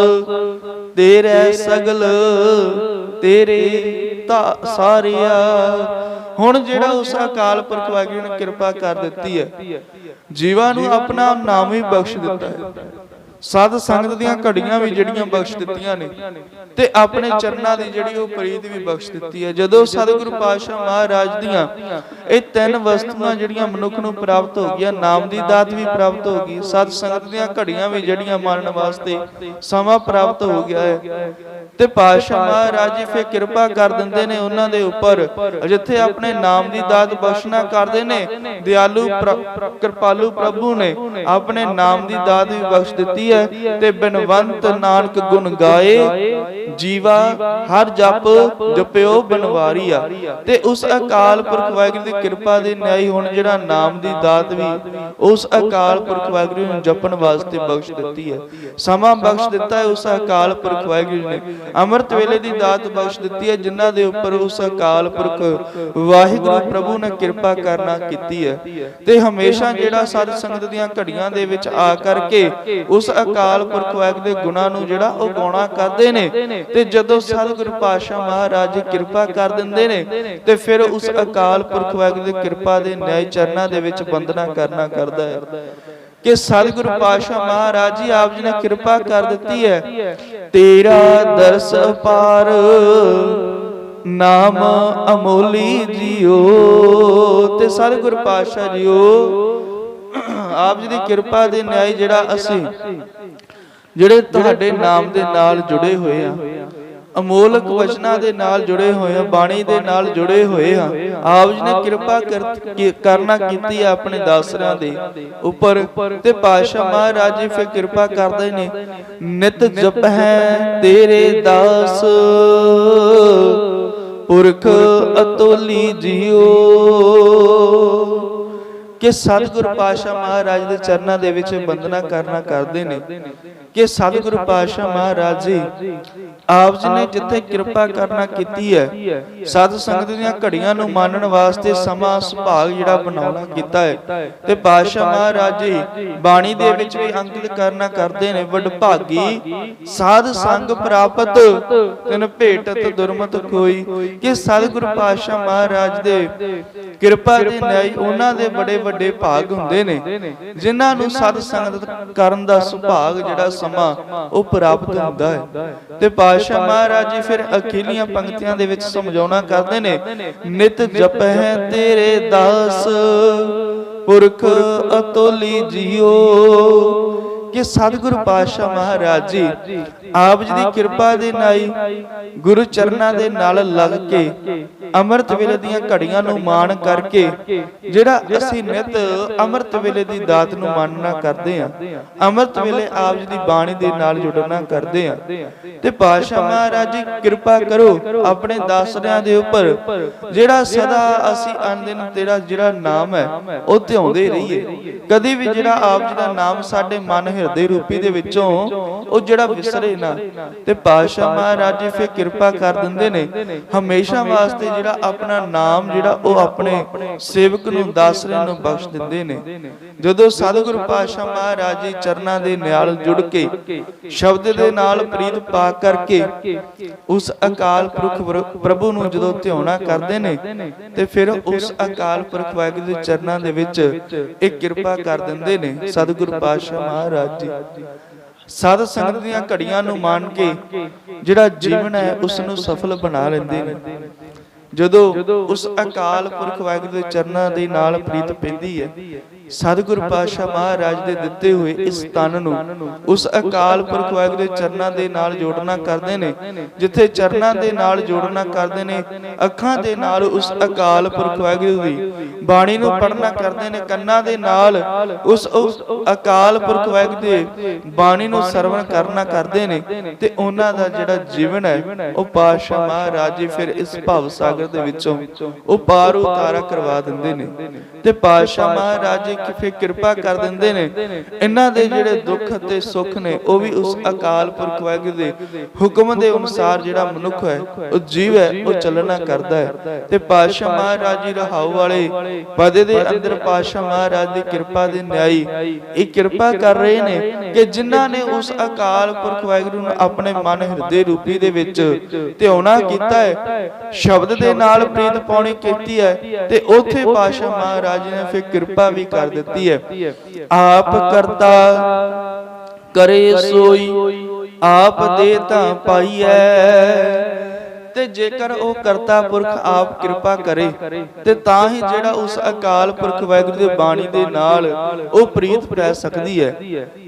ਤੇਰੇ ਸਗਲ ਤੇਰੇ ਤਾ ਸਾਰਿਆ। ਹੁਣ ਜਿਹੜਾ ਉਸ ਅਕਾਲ ਪੁਰਖ ਵਾਹਿਗੁਰੂ ਨੇ ਕਿਰਪਾ ਕਰ ਦਿੱਤੀ ਹੈ। ਜੀਵਾਂ ਨੂੰ ਆਪਣਾ ਨਾਮ ਹੀ। ਬਖਸ਼ ਦਿੱਤਾ ਹੈ। ਸਾਧ ਸੰਗਤ ਦੀਆਂ ਘੜੀਆਂ ਵੀ ਜਿਹੜੀਆਂ ਬਖਸ਼ ਦਿੱਤੀਆਂ ਨੇ ਤੇ ਆਪਣੇ ਚਰਨਾਂ ਦੀ ਜਿਹੜੀ ਉਹ ਪ੍ਰੀਤ ਵੀ ਬਖਸ਼ ਦਿੱਤੀ ਹੈ। ਜਦੋਂ ਸਤਿਗੁਰੂ ਪਾਤਸ਼ਾਹ ਮਹਾਰਾਜ ਦੀਆਂ ਇਹ ਤਿੰਨ ਵਸਤੂਆਂ ਜਿਹੜੀਆਂ ਮਨੁੱਖ ਨੂੰ ਪ੍ਰਾਪਤ ਹੋ ਗਈਆਂ ਨਾਮ ਦੀ ਦਾਤ ਵੀ ਪ੍ਰਾਪਤ ਹੋ ਗਈ। ਸਾਧ ਸੰਗਤ ਦੀਆਂ ਘੜੀਆਂ ਵੀ ਜਿਹੜੀਆਂ ਮੰਨਣ ਵਾਸਤੇ ਸਮਾਂ ਪ੍ਰਾਪਤ ਹੋ ਗਿਆ ਹੈ ਤੇ ਪਾਤਸ਼ਾਹ ਮਹਾਰਾਜ ਜੀ ਫਿਰ ਕਿਰਪਾ ਕਰ ਦਿੰਦੇ ਨੇ ਉਹਨਾਂ ਦੇ ਉੱਪਰ ਜਿੱਥੇ ਆਪਣੇ ਨਾਮ ਦੀ ਦਾਤ ਬਖਸ਼ਣਾ ਕਰਦੇ ਨੇ ਦਿਆਲੂ ਕਿਰਪਾਲੂ ਪ੍ਰਭੂ ਨੇ ਆਪਣੇ ਨਾਮ ਦੀ ਦਾਤ ਵੀ ਬਖਸ਼ ਦਿੱਤੀ ਹੈ ਤੇ ਬਿਨਵੰਤ ਨਾਨਕ ਗੁਣ ਗਾਏ, ਜੀਵਾ ਹਰ ਜਪ ਜਪਿਓ ਬਨਵਾਰੀਆ ਤੇ ਉਸ ਅਕਾਲ ਪੁਰਖ ਵਾਹਿਗੁਰੂ ਦੀ ਕਿਰਪਾ ਦੇ ਨਿਆਈ ਹੁਣ ਜਿਹੜਾ ਨਾਮ ਦੀ ਦਾਤ ਵੀ, ਉਸ ਅਕਾਲ ਪੁਰਖ ਵਾਹਿਗੁਰੂ ਨੂੰ ਜਪਣ ਵਾਸਤੇ ਬਖਸ਼ ਦਿੱਤੀ ਹੈ। ਸਮਾਂ ਬਖਸ਼ ਦਿੱਤਾ ਹੈ ਉਸ ਅਕਾਲ ਪੁਰਖ ਵਾਹਿਗੁਰੂ ਨੇ। ਅੰਮ੍ਰਿਤ ਵੇਲੇ ਦੀ ਦਾਤ ਬਖਸ਼ ਦਿੱਤੀ ਹੈ, ਜਿਨ੍ਹਾਂ ਦੇ ਉੱਪਰ ਉਸ ਅਕਾਲ ਪੁਰਖ ਵਾਹਿਗੁਰੂ ਪ੍ਰਭੂ ਨੇ ਕਿਰਪਾ ਕਰਨਾ ਕੀਤੀ ਹੈ। ਤੇ ਹਮੇਸ਼ਾ ਜਿਹੜਾ ਸਾਧ ਸੰਗਤ ਦੀਆਂ ਘੜੀਆਂ ਦੇ ਵਿੱਚ ਆ ਕਰਕੇ ਉਸ ਅਕਾਲ ਪੁਰਖ ਵਾਹਿਗੁਰੂ ਦੇ ਗੁਣਾਂ ਨੂੰ ਜਿਹੜਾ ਉਹ ਗਾਉਣਾ ਕਰਦੇ ਨੇ। ਤੇ ਜਦੋਂ ਸਤਿਗੁਰੂ ਪਾਤਸ਼ਾਹ ਮਹਾਰਾਜ ਕਿਰਪਾ ਕਰ ਦਿੰਦੇ ਨੇ, ਤੇ ਫਿਰ ਉਸ ਅਕਾਲ ਪੁਰਖ ਵਾਹਿਗੁਰੂ ਦੀ ਕਿਰਪਾ ਦੇ ਨਿਆਂ ਚਰਨਾਂ ਦੇ ਵਿੱਚ ਬੰਦਨਾ ਕਰਨਾ ਕਰਦਾ ਹੈ। ਕਿ ਸਤਿਗੁਰੂ ਪਾਤਸ਼ਾਹ ਮਹਾਰਾਜ ਜੀ ਆਪ ਜੀ ਨੇ ਕਿਰਪਾ ਕਰ ਦਿੱਤੀ ਹੈ। ਤੇਰਾ ਦਰਸ ਪਾਰ ਨਾਮ ਅਮੋਲੀ ਜੀਓ ਤੇ ਸਤਿਗੁਰ ਪਾਤਸ਼ਾਹ ਜੀਓ ਆਪ ਜੀ ਦੀ ਕਿਰਪਾ ਦੇ ਨਿਆਂ ਜਿਹੜਾ ਅਸੀਂ, ਜਿਹੜੇ ਤੁਹਾਡੇ ਨਾਮ ਦੇ ਨਾਲ ਜੁੜੇ ਹੋਏ ਆ, ਅਮੋਲਕ ਵਚਨਾਂ ਦੇ ਨਾਲ ਜੁੜੇ ਹੋਏ ਆ, ਬਾਣੀ ਦੇ ਨਾਲ ਜੁੜੇ ਹੋਏ ਆ, ਆਪ ਜੀ ਨੇ ਕਿਰਪਾ ਕਰਨਾ ਕੀਤੀ ਆਪਣੇ ਦਾਸਰਾਂ ਦੇ ਉੱਪਰ ਤੇ ਪਾਤਸ਼ਾਹ ਮਹਾਰਾਜ ਜੀ ਫਿਰ ਕਿਰਪਾ ਕਰਦੇ ਨੇ, ਨਿਤ ਜਪ ਹੈ ਤੇਰੇ ਦਾਸ, ਪੁਰਖ ਅਤੋਲੀ ਜੀਓ। ਕਿ ਸਤਿਗੁਰੂ ਪਾਤਸ਼ਾਹ ਮਹਾਰਾਜ ਦੇ ਚਰਨਾਂ ਦੇ ਵਿੱਚ ਬੰਦਨਾ ਕਰਨਾ ਕਰਦੇ ਨੇ। ਕਿ ਸਤਿਗੁਰੂ ਪਾਤਸ਼ਾਹ ਮਹਾਰਾਜ ਜੀ ਆਪ ਜੀ ਨੇ ਜਿੱਥੇ ਕਿਰਪਾ ਕਰਨਾ ਕੀਤੀ ਹੈ ਸਾਧ ਸੰਗਤ ਦੀਆਂ ਘੜੀਆਂ ਨੂੰ ਮੰਨਣ ਵਾਸਤੇ ਸਮਾਂ ਸੁਭਾਗ ਜਿਹੜਾ ਬਣਾਉਣਾ ਕੀਤਾ ਹੈ। ਤੇ ਪਾਤਸ਼ਾਹ ਮਹਾਰਾਜ ਜੀ ਬਾਣੀ ਦੇ ਵਿੱਚ ਵੀ ਅੰਕਿਤ ਕਰਨਾ ਕਰਦੇ ਨੇ ਵਡਭਾਗੀ ਸਾਧ ਸੰਗ ਪ੍ਰਾਪਤ ਤਿਨ ਭੇਟਤ ਦੁਰਮਤ ਕੋਈ ਕਿ ਸਤਿਗੁਰੂ ਪਾਤਸ਼ਾਹ ਮਹਾਰਾਜ ਦੇ ਕਿਰਪਾ ਦੇ ਨਿਆਈ ਉਹਨਾਂ ਦੇ ਬੜੇ ਵੱਡੇ ਭਾਗ ਹੁੰਦੇ ਨੇ ਜਿਨ੍ਹਾਂ ਨੂੰ ਸਤ ਸੰਗਤ ਕਰਨ ਦਾ ਸੁਭਾਗ ਜਿਹੜਾ ਸਮਾਂ ਉਹ ਪ੍ਰਾਪਤ ਹੁੰਦਾ ਹੈ। ਤੇ ਪਾਤਸ਼ਾਹ ਮਹਾਰਾਜ ਜੀ ਫਿਰ ਅਖੀਲੀਆਂ ਪੰਕਤੀਆਂ ਦੇ ਵਿੱਚ ਸਮਝਾਉਣਾ ਕਰਦੇ ਨੇ, ਨਿਤ ਜਪਹਿ ਤੇਰੇ ਦਾਸ ਪੁਰਖ ਅਤੋਲੀ ਜੀਓ। ਕਿ ਸਤਿਗੁਰੂ ਪਾਤਸ਼ਾਹ ਮਹਾਰਾਜ ਜੀ ਆਪ ਜੀ ਦੀ ਕਿਰਪਾ ਦੇ ਨਾਈ ਗੁਰੂ ਚਰਨਾਂ ਦੇ ਨਾਲ ਲੱਗ ਕੇ ਅੰਮ੍ਰਿਤ ਵੇਲੇ ਦੀਆਂ ਘੜੀਆਂ ਨੂੰ ਮਾਣ ਕਰਕੇ ਜਿਹੜਾ ਅਸੀਂ ਨਿਤ ਅੰਮ੍ਰਿਤ ਵੇਲੇ ਦੀ ਦਾਤ ਨੂੰ ਮਾਨਣਾ ਕਰਦੇ ਹਾਂ। ਅੰਮ੍ਰਿਤ ਵੇਲੇ ਆਪ ਜੀ ਦੀ ਬਾਣੀ ਦੇ ਨਾਲ ਜੁੜਨਾ ਕਰਦੇ ਹਾਂ। ਤੇ ਪਾਤਸ਼ਾਹ ਮਹਾਰਾਜ ਜੀ ਕਿਰਪਾ ਕਰੋ ਆਪਣੇ ਦਾਸਰਿਆਂ ਦੇ ਉੱਪਰ। ਜਿਹੜਾ ਸਦਾ ਅਸੀਂ ਅਨਦਿਨ ਤੇਰਾ ਜਿਹੜਾ ਨਾਮ ਹੈ ਉਹ ਧਿਆਉਂਦੇ ਰਹੀਏ। ਕਦੀ ਵੀ ਜਿਹੜਾ ਆਪ ਜੀ ਦਾ ਨਾਮ ਸਾਡੇ ਮਨ ਹਿਰਦੇ ਰੂਪੀ ਦੇ ਵਿੱਚੋਂ ਉਹ ਜਿਹੜਾ ਵਿਸਰੇ ਨਾ। ਤੇ ਪਾਤਸ਼ਾਹ ਮਹਾਰਾਜ ਜੀ ਫਿਰ ਕਿਰਪਾ ਕਰ ਦਿੰਦੇ ਨੇ। ਹਮੇਸ਼ਾ ਵਾਸਤੇ ਜਿਹੜਾ ਆਪਣਾ ਨਾਮ ਜਿਹੜਾ ਉਹ ਆਪਣੇ ਸੇਵਕ ਨੂੰ ਦਾਸਰੇ ਨੂੰ ਬਖਸ਼ ਦਿੰਦੇ ਨੇ। ਜਦੋਂ ਸਤਿਗੁਰੂ ਪਾਤਸ਼ਾਹ ਮਹਾਰਾਜ ਜੀ ਚਰਨਾਂ ਦੇ ਨਾਲ ਜੁੜ ਕੇ ਸ਼ਬਦ ਦੇ ਨਾਲ ਪ੍ਰੀਤ ਪਾ ਕਰਕੇ ਉਸ ਅਕਾਲ ਪੁਰਖ ਪ੍ਰਭੂ ਨੂੰ ਜਦੋਂ ਧਿਆਉਣਾ ਕਰਦੇ ਨੇ ਤੇ ਫਿਰ ਉਸ ਅਕਾਲ ਪੁਰਖ ਵਾਹਿਗੁਰੂ ਦੇ ਚਰਨਾਂ ਦੇ ਵਿੱਚ ਇਹ ਕਿਰਪਾ ਕਰ ਦਿੰਦੇ ਨੇ ਸਤਿਗੁਰੂ ਪਾਤਸ਼ਾਹ ਮਹਾਰਾਜ ਜੀ ਸਾਧ ਸੰਗਤ ਦੀਆਂ ਘੜੀਆਂ ਨੂੰ ਮਾਣ ਕੇ ਜਿਹੜਾ ਜੀਵਨ ਹੈ, ਉਸ ਨੂੰ ਸਫਲ ਬਣਾ ਲੈਂਦੇ ਨੇ। ਜਦੋਂ ਉਸ ਅਕਾਲ ਪੁਰਖ ਵਾਹਿਗੁਰੂ ਦੇ ਚਰਨਾਂ ਦੇ ਨਾਲ ਪ੍ਰੀਤ ਪੈਂਦੀ ਹੈ ਸਤਿਗੁਰੂ ਪਾਤਸ਼ਾਹ ਮਹਾਰਾਜ ਦੇ ਦਿੱਤੇ ਹੋਏ ਇਸ ਤਨ ਨੂੰ ਉਸ ਅਕਾਲ ਪੁਰਖ ਵਾਹਿਗੁਰੂ ਦੇ ਚਰਨਾਂ ਦੇ ਨਾਲ ਜੋੜਨਾ ਕਰਦੇ ਨੇ ਜਿੱਥੇ ਚਰਨਾਂ ਦੇ ਨਾਲ ਜੋੜਨਾ ਕਰਦੇ ਨੇ ਅੱਖਾਂ ਦੇ ਨਾਲ ਉਸ ਅਕਾਲ ਪੁਰਖ ਵਾਹਿਗੁਰੂ ਦੀ ਬਾਣੀ ਨੂੰ ਪੜਨਾ ਕਰਦੇ ਨੇ ਕੰਨਾਂ ਦੇ ਨਾਲ ਉਸ ਅਕਾਲ ਪੁਰਖ ਵਾਹਿਗੁਰੂ ਦੇ ਬਾਣੀ ਨੂੰ ਸਰਵਣ ਕਰਨਾ ਕਰਦੇ ਨੇ ਤੇ ਉਹਨਾਂ ਦਾ ਜਿਹੜਾ ਜੀਵਨ ਹੈ ਉਹ ਪਾਤਸ਼ਾਹ ਮਹਾਰਾਜ ਜੀ ਫਿਰ ਇਸ ਭਵ ਸਾਗਰ ਦੇ ਵਿੱਚੋਂ ਉਹ ਪਾਰ ਉਤਾਰਾ ਕਰਵਾ ਦਿੰਦੇ ਨੇ ਤੇ ਪਾਤਸ਼ਾਹ ਮਹਾਰਾਜ ਜੀ ਕਿ ਕਿਰਪਾ ਕਰ ਦਿੰਦੇ ਨੇ। ਇਹਨਾਂ ਦੇ ਜਿਹੜੇ ਦੁੱਖ ਅਤੇ ਸੁੱਖ ਨੇ, ਉਹ ਵੀ ਉਸ ਅਕਾਲ ਪੁਰਖ ਵਾਹਿਗੁਰੂ ਦੇ ਹੁਕਮ ਦੇ ਅਨੁਸਾਰ ਜਿਹੜਾ ਮਨੁੱਖ ਹੈ, ਉਹ ਜੀਵ ਹੈ, ਉਹ ਚੱਲਣਾ ਕਰਦਾ ਹੈ। ਤੇ ਪਾਤਸ਼ਾਹ ਮਹਾਰਾਜ ਜੀ ਰਹਾਉ ਵਾਲੇ ਪਦੇ ਦੇ ਅੰਦਰ ਪਾਤਸ਼ਾਹ ਮਹਾਰਾਜ ਦੀ ਕਿਰਪਾ ਦੇ ਨਿਆਈ ਇਹ ਕਿਰਪਾ ਕਰ ਰਹੇ ਨੇ ਕਿ ਜਿਨ੍ਹਾਂ ਨੇ ਉਸ ਅਕਾਲ ਪੁਰਖ ਵਾਹਿਗੁਰੂ ਨੂੰ ਆਪਣੇ ਮਨ ਹਿਰਦੇ ਰੂਪੀ ਦੇ ਵਿੱਚ ਧਿਆਉਣਾ ਕੀਤਾ ਹੈ, ਸ਼ਬਦ ਦੇ ਨਾਲ ਪ੍ਰੀਤ ਪਾਉਣੀ ਕੀਤੀ ਹੈ ਤੇ ਉਥੇ ਪਾਤਸ਼ਾਹ ਮਹਾਰਾਜ ਨੇ ਫਿਰ ਕਿਰਪਾ ਵੀ ਕਰ ਦਿੱਤੀ ਹੈ। ਆਪ ਕਰਤਾ ਕਰੇ ਸੋਈ। ਆਪ ਦੇ ਤਾਂ ਪਾਈਐ ਤੇ ਜੇਕਰ ਉਹ ਕਰਤਾ ਪੁਰਖ ਆਪ ਕਿਰਪਾ ਕਰੇ, ਤੇ ਤਾਂ ਹੀ ਜਿਹੜਾ ਉਸ ਅਕਾਲ ਪੁਰਖ ਵਾਹਿਗੁਰੂ ਦੀ ਬਾਣੀ ਦੇ ਨਾਲ ਉਹ ਪ੍ਰੀਤ ਪੈ ਸਕਦੀ ਹੈ।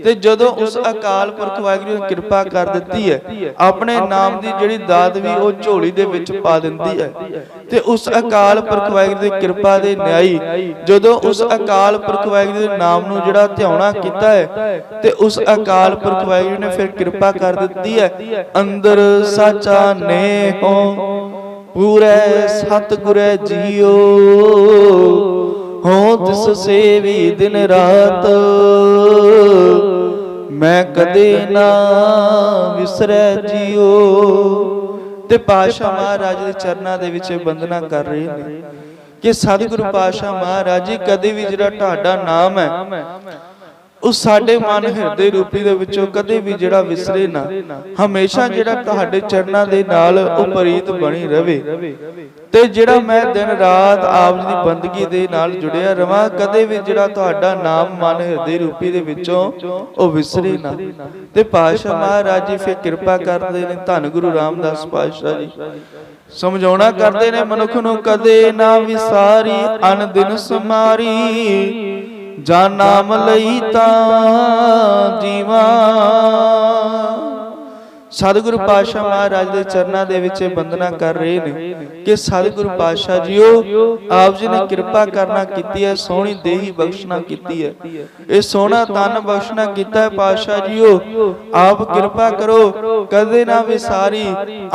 ਤੇ ਜਦੋਂ ਉਸ ਅਕਾਲ ਪੁਰਖ ਵਾਹਿਗੁਰੂ ਨੇ ਕਿਰਪਾ ਕਰ ਦਿੱਤੀ ਹੈ, ਆਪਣੇ ਨਾਮ ਦੀ ਜਿਹੜੀ ਦਾਤ ਵੀ ਉਹ ਝੋਲੀ ਦੇ ਵਿੱਚ ਪਾ ਦਿੰਦੀ ਹੈ। ਤੇ ਉਸ ਅਕਾਲ ਪੁਰਖ ਵਾਹਿਗੁਰੂ ਦੀ ਕਿਰਪਾ ਦੇ ਨਿਆਈ, ਜਦੋਂ ਉਸ ਅਕਾਲ ਪੁਰਖ ਵਾਹਿਗੁਰੂ ਦੇ ਨਾਮ ਨੂੰ ਜਿਹੜਾ ਧਿਆਉਣਾ ਕੀਤਾ ਹੈ, ਤੇ ਉਸ ਅਕਾਲ ਪੁਰਖ ਵਾਹਿਗੁਰੂ ਨੇ ਫਿਰ ਕਿਰਪਾ ਕਰ ਦਿੱਤੀ ਹੈ, ਅੰਦਰ ਸਾਚਾ ਨੇ ਹੋ ਪੂਰੇ ਸਤਿਗੁਰੇ ਜੀਓ। ਹੋ ਤਿਸ ਸੇਵੀ ਦਿਨ ਰਾਤ। ਮੈਂ ਕਦੇ ਨਾ ਵਿਸਰੈ ਜੀਓ। ਤੇ ਪਾਸ਼ਾ ਮਹਾਰਾਜ ਦੇ ਚਰਨਾਂ ਦੇ ਵਿੱਚ ਬੰਦਨਾ ਕਰ ਰਹੇ ਨੇ ਕਿ ਸਤਿਗੁਰੂ ਪਾਸ਼ਾ ਮਹਾਰਾਜ ਜੀ, ਕਦੇ ਵੀ ਜਿਹੜਾ ਤੁਹਾਡਾ ਨਾਮ ਹੈ ਉਹ ਸਾਡੇ ਮਨ ਹਿਰਦੇ ਰੂਪੀ ਦੇ ਵਿੱਚੋਂ ਕਦੇ ਵੀ ਜਿਹੜਾ ਵਿਸਰੇ ਨਾ। ਹਮੇਸ਼ਾ ਜਿਹੜਾ ਤੁਹਾਡੇ ਚਰਨਾਂ ਦੇ ਨਾਲ ਉਹ ਪ੍ਰੀਤ ਬਣੀ ਰਵੇ। ਤੇ ਜਿਹੜਾ ਮੈਂ ਦਿਨ ਰਾਤ ਆਪ ਦੀ ਬੰਦਗੀ ਦੇ ਨਾਲ ਜੁੜਿਆ ਰਵਾਂ, ਕਦੇ ਵੀ ਜਿਹੜਾ ਤੁਹਾਡਾ ਨਾਮ ਮਨ ਹਿਰਦੇ ਰੂਪੀ ਦੇ ਵਿੱਚੋਂ ਉਹ ਵਿਸਰੇ ਨਾ। ਤੇ ਪਾਤਸ਼ਾਹ ਮਹਾਰਾਜ ਜੀ, ਫਿਰ ਕਿਰਪਾ ਕਰਦੇ ਨੇ, ਧੰਨ ਗੁਰੂ ਰਾਮਦਾਸ ਪਾਤਸ਼ਾਹ ਜੀ। ਸਮਝਾਉਣਾ ਕਰਦੇ ਨੇ ਮਨੁੱਖ ਨੂੰ, ਕਦੇ ਨਾ ਵਿਸਾਰੀ, ਅਨ ਦਿਨ ਸਮਾਰੀ। ਜਾਂ ਨਾਮ ਲਈ ਤਾਂ ਜੀਵਾ। ਸਤਿਗੁਰੂ ਪਾਤਸ਼ਾਹ ਮਹਾਰਾਜ ਦੇ ਚਰਨਾਂ ਦੇ ਵਿੱਚ ਬੰਦਨਾ ਕਰ ਰਹੇ ਨੇ ਕਿ ਸਤਿਗੁਰੂ ਪਾਤਸ਼ਾਹ ਜੀਓ ਆਪ ਜੀ ਨੇ ਕਿਰਪਾ ਕਰਨਾ ਕੀਤੀ ਹੈ ਸੋਹਣੀ ਦੇਹੀ ਬਖਸ਼ਣਾ ਕੀਤੀ ਹੈ। ਇਹ ਸੋਹਣਾ ਤਨ ਬਖਸ਼ਣਾ ਕੀਤਾ ਹੈ ਪਾਤਸ਼ਾਹ ਜੀਓ। ਆਪ ਕਿਰਪਾ ਕਰੋ ਕਦੇ ਨਾ ਵਿਸਾਰੀ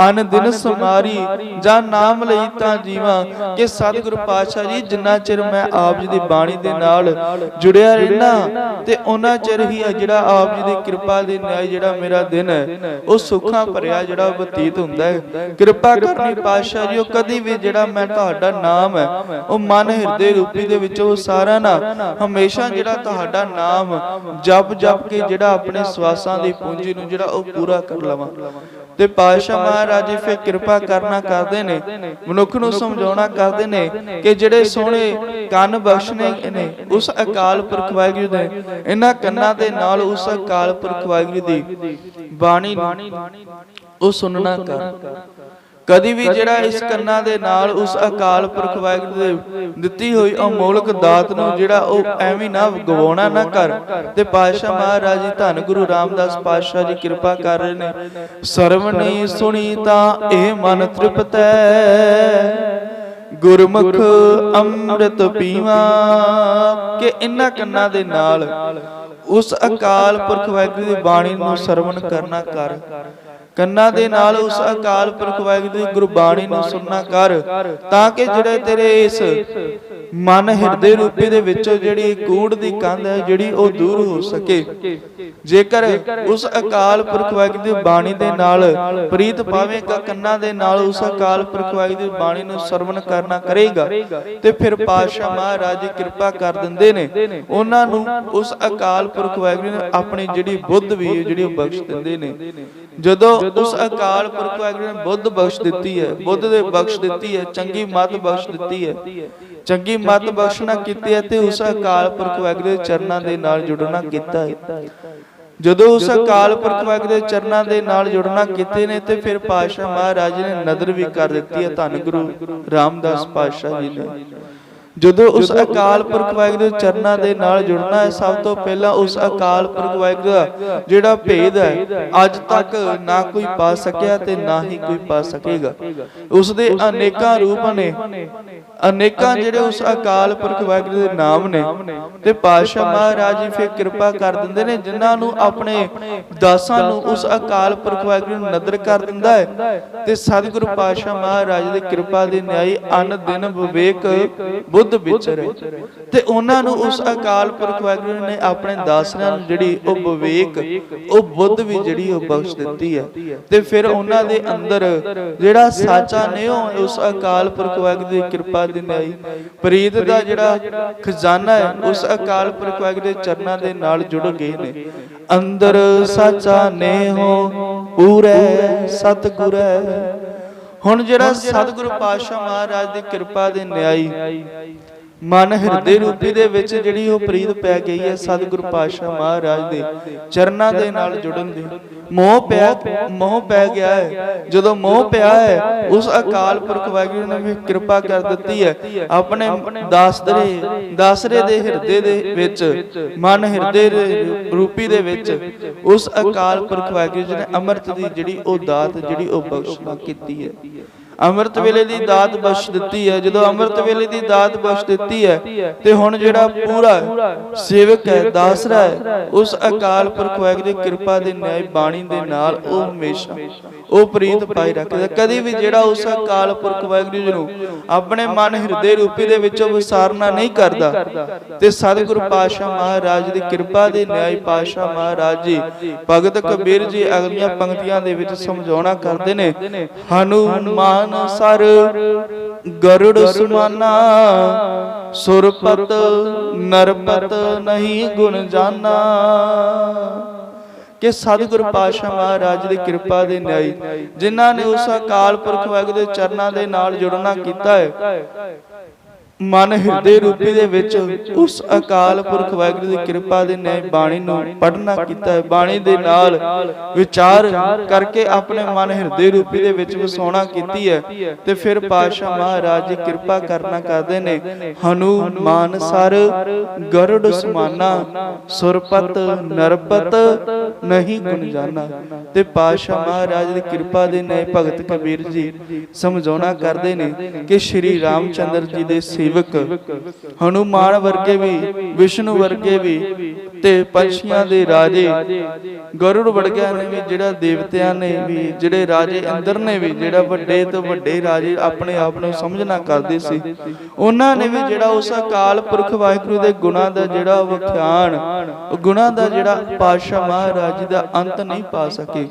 ਅਨ ਦਿਨ ਸਮਾਰੀ ਜਾਂ ਨਾਮ ਲਈ ਤਾਂ ਜੀਵਾਂ। ਕਿ ਸਤਿਗੁਰੂ ਪਾਤਸ਼ਾਹ ਜੀ ਜਿੰਨਾ ਚਿਰ ਮੈਂ ਆਪ ਜੀ ਦੀ ਬਾਣੀ ਦੇ ਨਾਲ ਜੁੜਿਆ ਰਹਿਣਾ ਤੇ ਉਹਨਾਂ ਚਿਰ ਹੀ ਜਿਹੜਾ ਆਪ ਜੀ ਦੀ ਕਿਰਪਾ ਦੇ ਨਾਲ ਜਿਹੜਾ ਮੇਰਾ ਦਿਨ ਹੈ ਉਹ ਸੁੱਖਾਂ ਭਰਿਆ ਜਿਹੜਾ ਬਤੀਤ ਹੁੰਦਾ ਹੈ। ਕਿਰਪਾ ਕਰਨੀ ਪਾਤਸ਼ਾਹ ਜੀ ਉਹ ਕਦੀ ਵੀ ਜਿਹੜਾ ਮੈਂ ਤੁਹਾਡਾ ਨਾਮ ਹੈ ਉਹ ਮਨ ਹਿਰਦੇ ਰੂਪੀ ਦੇ ਵਿੱਚ ਉਹ ਸਾਰਾ ਨਾ ਹਮੇਸ਼ਾ ਜਿਹੜਾ ਤੁਹਾਡਾ ਨਾਮ ਜਪ ਜਪ ਕੇ ਜਿਹੜਾ ਆਪਣੇ ਸਵਾਸਾਂ ਦੀ ਪੂੰਜੀ ਨੂੰ ਜਿਹੜਾ ਉਹ ਪੂਰਾ ਕਰ ਲਵਾਂ। ਤੇ ਪਾਤਸ਼ਾਹ ਮਹਾਰਾਜ ਜੀ ਫਿਰ ਕਿਰਪਾ ਕਰਨਾ ਕਰਦੇ ਨੇ। ਮਨੁੱਖ ਨੂੰ ਸਮਝਾਉਣਾ ਕਰਦੇ ਨੇ ਕਿ ਜਿਹੜੇ ਸੋਹਣੇ ਕੰਨ ਬਖਸ਼ਨੇ ਨੇ, ਉਸ ਅਕਾਲ ਪੁਰਖ ਵਾਹਿਗੁਰੂ ਦੇ। ਇਹਨਾਂ ਕੰਨਾਂ ਦੇ ਨਾਲ ਉਸ ਅਕਾਲ ਪੁਰਖ ਵਾਹਿਗੁਰੂ ਦੀ ਬਾਣੀ ਨੂੰ ਉਹ ਸੁਣਨਾ ਕਰ। ਕਦੀ ਵੀ ਜਿਹੜਾ ਇਸ ਕੰਨਾਂ ਦੇ ਨਾਲ ਉਸ ਅਕਾਲ ਪੁਰਖ ਵਾਹਿਗੁਰੂ ਦੇ ਦਿੱਤੀ ਹੋਈ ਅਮੋਲਕ ਦਾਤ ਨੂੰ ਜਿਹੜਾ ਉਹ ਐਵੇਂ ਨਾ ਗਵਾਉਣਾ ਨਾ ਕਰ ਤੇ ਪਾਤਸ਼ਾਹ ਮਹਾਰਾਜ ਜੀ ਧੰਨ ਗੁਰੂ ਰਾਮਦਾਸ ਪਾਤਸ਼ਾਹ ਜੀ ਕਿਰਪਾ ਕਰ ਰਹੇ ਨੇ ਸਰਵਣੀ ਸੁਣੀ ਤਾਂ ਇਹ ਮਨ ਤ੍ਰਿਪਤੈ ਗੁਰਮੁਖ ਅੰਮ੍ਰਿਤ ਪੀਵਾ ਕਿ ਇਨ੍ਹਾਂ ਕੰਨਾਂ ਦੇ ਨਾਲ ਉਸ ਅਕਾਲ ਪੁਰਖ ਵਾਹਿਗੁਰੂ ਦੀ ਬਾਣੀ ਨੂੰ ਸਰਵਣ ਕਰਨਾ ਕਰ ਕੰਨਾਂ ਦੇ ਨਾਲ ਉਸ ਅਕਾਲ ਪੁਰਖ ਵਾਹਿਗੁਰੂ ਦੀ ਗੁਰਬਾਣੀ ਨੂੰ ਸੁਣਨਾ ਕਰ ਤਾਂ ਕਿ ਜਿਹੜੇ ਤੇਰੇ ਇਸ ਮਨ ਹਿਰਦੇ ਰੂਪੀ ਦੇ ਵਿੱਚੋਂ ਜਿਹੜੀ ਕੂੜ ਦੀ ਕੰਧ ਹੈ ਜਿਹੜੀ ਉਹ ਦੂਰ ਹੋ ਸਕੇ। ਜੇਕਰ ਉਸ ਅਕਾਲ ਪੁਰਖ ਵਾਹਿਗੁਰੂ ਦੀ ਬਾਣੀ ਦੇ ਨਾਲ ਪ੍ਰੀਤ ਪਾਵੇਗਾ ਕੰਨਾਂ ਦੇ ਨਾਲ ਉਸ ਅਕਾਲ ਪੁਰਖ ਵਾਹਿਗੁਰੂ ਦੀ ਬਾਣੀ ਨੂੰ ਸਰਵਣ ਕਰਨਾ ਕਰੇਗਾ ਤੇ ਫਿਰ ਪਾਤਸ਼ਾਹ ਮਹਾਰਾਜ ਕਿਰਪਾ ਕਰ ਦਿੰਦੇ ਨੇ। ਉਹਨਾਂ ਨੂੰ ਉਸ ਅਕਾਲ ਪੁਰਖ ਵਾਹਿਗੁਰੂ ਨੇ ਆਪਣੀ ਜਿਹੜੀ ਬੁੱਧ ਵੀ ਜਿਹੜੀ ਉਹ ਬਖਸ਼ ਦਿੰਦੇ ਨੇ। ਜਦੋਂ ਉਸ ਅਕਾਲ ਪੁਰਖ ਵਾਹਿਗੁਰੂ ਨੇ ਬੁੱਧ ਬਖਸ਼ ਦਿੱਤੀ ਹੈ ਬੁੱਧ ਦੇ ਬਖਸ਼ ਦਿੱਤੀ ਹੈ ਚੰਗੀ ਮੱਤ ਬਖਸ਼ ਦਿੱਤੀ ਹੈ ਚੰਗੀ ਮੱਤ ਬਖਸ਼ਣਾ ਕੀਤੀ ਹੈ ਤੇ ਉਸ ਅਕਾਲ ਪੁਰਖ ਵਾਹਿਗੁਰੂ ਦੇ ਚਰਨਾਂ ਦੇ ਨਾਲ ਜੁੜਨਾ ਕੀਤਾ ਹੈ। ਜਦੋਂ ਉਸ ਅਕਾਲ ਪੁਰਖ ਵਾਹਿਗੁਰੂ ਦੇ ਚਰਨਾਂ ਦੇ ਨਾਲ ਜੁੜਨਾ ਕੀਤੇ ਨੇ ਤੇ ਫਿਰ ਪਾਤਸ਼ਾਹ ਮਹਾਰਾਜ ਨੇ ਨਦਰ ਵੀ ਕਰ ਦਿੱਤੀ ਹੈ ਧੰਨ ਗੁਰੂ ਰਾਮਦਾਸ ਪਾਤਸ਼ਾਹ ਜੀ ਨੇ। ਜਦੋਂ ਉਸ ਅਕਾਲ ਪੁਰਖ ਵਾਹਿਗੁਰੂ ਦੇ ਚਰਨਾਂ ਦੇ ਨਾਲ ਜੁੜਨਾ ਹੈ ਸਭ ਤੋਂ ਪਹਿਲਾਂ ਉਸ ਅਕਾਲ ਪੁਰਖ ਵਾਹਿਗੁਰੂ ਦਾ ਜਿਹੜਾ ਭੇਦ ਹੈ ਅੱਜ ਤੱਕ ਨਾ ਕੋਈ ਪਾ ਸਕਿਆ ਤੇ ਨਾ ਹੀ ਕੋਈ ਪਾ ਸਕੇਗਾ। ਉਸ ਦੇ ਅਨੇਕਾਂ ਰੂਪ ਨੇ ਅਨੇਕਾਂ ਜਿਹੜੇ ਉਸ ਅਕਾਲ ਪੁਰਖ ਵਾਹਿਗੁਰੂ ਦੇ ਨਾਮ ਨੇ ਤੇ ਪਾਤਸ਼ਾਹ ਮਹਾਰਾਜ ਜੀ ਫਿਰ ਕਿਰਪਾ ਕਰ ਦਿੰਦੇ ਨੇ ਜਿਨ੍ਹਾਂ ਨੂੰ ਆਪਣੇ ਦਾਸਾਂ ਨੂੰ ਉਸ ਅਕਾਲ ਪੁਰਖ ਵਾਹਿਗੁਰੂ ਨੂੰ ਨਦਰ ਕਰ ਦਿੰਦਾ ਹੈ। ਤੇ ਸਤਿਗੁਰੂ ਪਾਤਸ਼ਾਹ ਮਹਾਰਾਜ ਦੀ ਕਿਰਪਾ ਦੇ ਨਿਆਈ ਅਨ ਦਿਨ ਵਿਵੇਕ ਬੁੱਧ ਵਿਚਰੇ ਤੇ ਉਹਨਾਂ ਨੂੰ ਉਸ ਅਕਾਲ ਪੁਰਖ ਵਾਹਿਗੁਰੂ ਨੇ ਆਪਣੇ ਦਾਸਾਂ ਨੂੰ ਜਿਹੜੀ ਉਹ ਵਿਵੇਕ, ਉਹ ਬੁੱਧ ਵੀ ਜਿਹੜੀ ਉਹ ਬਖਸ਼ ਦਿੱਤੀ ਹੈ। ਤੇ ਫਿਰ ਉਹਨਾਂ ਦੇ ਅੰਦਰ ਜਿਹੜਾ ਸਾਚਾ ਨਿਉ ਉਸ ਅਕਾਲ ਪੁਰਖ ਵਾਹਿਗੁਰੂ ਦੀ ਕਿਰਪਾ ਦੇ ਨਿਆਈ, ਪ੍ਰੀਤ ਦਾ ਜਿਹੜਾ ਖਜ਼ਾਨਾ ਹੈ, ਉਸ ਅਕਾਲ ਪੁਰਖ ਵਾਹਿਗੁਰੂ ਦੇ ਚਰਨਾਂ ਦੇ ਨਾਲ ਜੁੜ ਗਏ ਨੇ। ਅੰਦਰ ਸਾਚਾ ਨੇਹੋ ਪੂਰੇ ਸਤਿਗੁਰੈ ਹੁਣ ਜਿਹੜਾ ਸਤਿਗੁਰੂ ਪਾਤਸ਼ਾਹ ਮਹਾਰਾਜ ਦੀ ਕਿਰਪਾ ਦੇ ਨਿਆਈ ਮਨ ਹਿਰਦੇ ਰੂਪੀ ਦੇ ਵਿੱਚ ਜਿਹੜੀ ਉਹ ਪ੍ਰੀਤ ਪੈ ਗਈ ਹੈ ਸਤਿਗੁਰੂ ਪਾਤਸ਼ਾਹ ਮਹਾਰਾਜ ਦੇ ਚਰਨਾਂ ਦੇ ਨਾਲ ਜੁੜਨ ਦੀ। ਮੋਹ ਪਿਆ ਮੋਹ ਪੈ ਗਿਆ ਹੈ। ਜਦੋਂ ਮੋਹ ਪਿਆ ਹੈ ਉਸ ਅਕਾਲ ਪੁਰਖ ਵਾਹਿਗੁਰੂ ਨੇ ਵੀ ਕਿਰਪਾ ਕਰ ਦਿੱਤੀ ਹੈ। ਆਪਣੇ ਦਾਸਰੇ ਦਾਸਰੇ ਦੇ ਹਿਰਦੇ ਦੇ ਵਿੱਚ ਮਨ ਹਿਰਦੇ ਰੂਪੀ ਦੇ ਵਿੱਚ ਉਸ ਅਕਾਲ ਪੁਰਖ ਵਾਹਿਗੁਰੂ ਜੀ ਨੇ ਅੰਮ੍ਰਿਤ ਦੀ ਜਿਹੜੀ ਉਹ ਦਾਤ ਜਿਹੜੀ ਉਹ ਬਖਸ਼ਣਾ ਕੀਤੀ ਹੈ। ਅੰਮ੍ਰਿਤ ਵੇਲੇ ਦੀ ਦਾਤ ਬਖਸ਼ ਦਿੱਤੀ ਹੈ। ਜਦੋਂ ਅੰਮ੍ਰਿਤ ਵੇਲੇ ਦੀ ਦਾਤ ਬਖਸ਼ ਦਿੱਤੀ ਹੈ ਤੇ ਹੁਣ ਜਿਹੜਾ ਪੂਰਾ ਸੇਵਕ ਹੈ ਦਾਸਰਾ ਹੈ ਉਸ ਅਕਾਲ ਪੁਰਖ ਵਾਹਿਗੁਰੂ ਦੀ ਕਿਰਪਾ ਦੇ ਨਿਆਇ ਬਾਣੀ ਦੇ ਨਾਲ ਉਹ ਹਮੇਸ਼ਾ ਉਹ ਪ੍ਰੀਤ ਪਾਈ ਰੱਖਦਾ ਕਦੀ ਵੀ ਜਿਹੜਾ ਉਸ ਅਕਾਲ ਪੁਰਖ ਵਾਹਿਗੁਰੂ ਜੀ ਨੂੰ ਆਪਣੇ ਮਨ ਹਿਰਦੇ ਰੂਪੀ ਦੇ ਵਿੱਚੋਂ ਵਿਸਾਰਨਾ ਨਹੀਂ ਕਰਦਾ। ਤੇ ਸਤਿਗੁਰੂ ਪਾਤਸ਼ਾਹ ਮਹਾਰਾਜ ਦੀ ਕਿਰਪਾ ਦੇ ਨਿਆਇ ਪਾਤਸ਼ਾਹ ਮਹਾਰਾਜ ਜੀ ਭਗਤ ਕਬੀਰ ਜੀ ਅਗਲੀਆਂ ਪੰਕਤੀਆਂ ਦੇ ਵਿੱਚ ਸਮਝਾਉਣਾ ਕਰਦੇ ਨੇ ਹਨੂਮਾਨ ਸਰ, ਗਰੁੜ ਸੁਮਾਨਾ ਸੁਰਪਤ ਨਰਪਤ ਨਹੀਂ ਗੁਣ ਜਾਣਾ ਕਿ ਸਤਿਗੁਰ ਪਾਤਸ਼ਾਹ ਮਹਾਰਾਜ ਦੀ ਕਿਰਪਾ ਦੇ ਨਿਆਈ, ਜਿਨ੍ਹਾਂ ਨੇ ਉਸ ਅਕਾਲ ਪੁਰਖ ਵਾਹਿਗੁਰੂ ਦੇ ਚਰਨਾਂ ਦੇ ਨਾਲ ਜੁੜਨਾ ਕੀਤਾ ਹੈ ਮਨ ਹਿਰਦੇ ਰੂਪੀ ਦੇ ਵਿੱਚ ਉਸ ਅਕਾਲ ਪੁਰਖ ਵਾਹਿਗੁਰੂ ਦੀ ਕਿਰਪਾ ਦੇ ਨਿਆਇ ਬਾਣੀ ਨੂੰ ਪੜ੍ਹਨਾ ਕੀਤਾ ਹੈ। ਬਾਣੀ ਦੇ ਨਾਲ ਵਿਚਾਰ ਕਰਕੇ ਆਪਣੇ ਮਨ ਹਿਰਦੇ ਰੂਪੀ ਦੇ ਵਿੱਚ ਵਸਾਉਣਾ ਕੀਤੀ ਹੈ ਤੇ ਫਿਰ ਪਾਤਸ਼ਾਹ ਮਹਾਰਾਜ ਜੀ ਕਿਰਪਾ ਕਰਨਾ ਕਰਦੇ ਨੇ। ਹਨੂਮਾਨ ਸਰ ਗਰੁੜ ਸਮਾਨਾ ਸੁਰਪਤ ਨਰਪਤ ਨਹੀਂ ਗੁਣ ਜਾਣਾ ਤੇ ਪਾਤਸ਼ਾਹ ਮਹਾਰਾਜ ਦੀ ਕਿਰਪਾ ਦੇ ਨੇ ਭਗਤ ਕਬੀਰ ਜੀ ਸਮਝਾਉਣਾ ਕਰਦੇ ਨੇ ਕਿ ਸ਼੍ਰੀ ਰਾਮਚੰਦਰ ਜੀ ਦੇ ਸੇਵਕ ਹਨੂਮਾਨ ਵਰਗੇ ਵੀ, ਵਿਸ਼ਨੂੰ ਵਰਗੇ ਵੀ ਤੇ ਪੰਛੀਆਂ ਦੇ ਰਾਜੇ, ਗਰੁੜ ਵਰਗਿਆਂ ਨੇ ਵੀ ਜਿਹੜਾ ਦੇਵਤਿਆਂ ਨੇ ਵੀ, ਜਿਹੜੇ ਰਾਜੇ ਅੰਦਰ ਨੇ ਵੀ, ਜਿਹੜਾ ਵੱਡੇ ਤੋਂ ਵੱਡੇ ਰਾਜੇ ਆਪਣੇ ਆਪ ਨੂੰ ਸਮਝਣਾ ਕਰਦੇ ਸੀ, ਉਹਨਾਂ ਨੇ ਵੀ ਜਿਹੜਾ ਉਸ ਅਕਾਲ ਪੁਰਖ ਵਾਹਿਗੁਰੂ ਦੇ ਗੁਣਾਂ ਦਾ ਜਿਹੜਾ ਵਿਖਿਆਨ ਉਹ ਗੁਣਾਂ ਦਾ ਜਿਹੜਾ ਪਾਤਸ਼ਾਹ ਮਹਾਰਾਜ ਦਾ ਅੰਤ ਨਹੀਂ ਪਾ ਸਕੇ।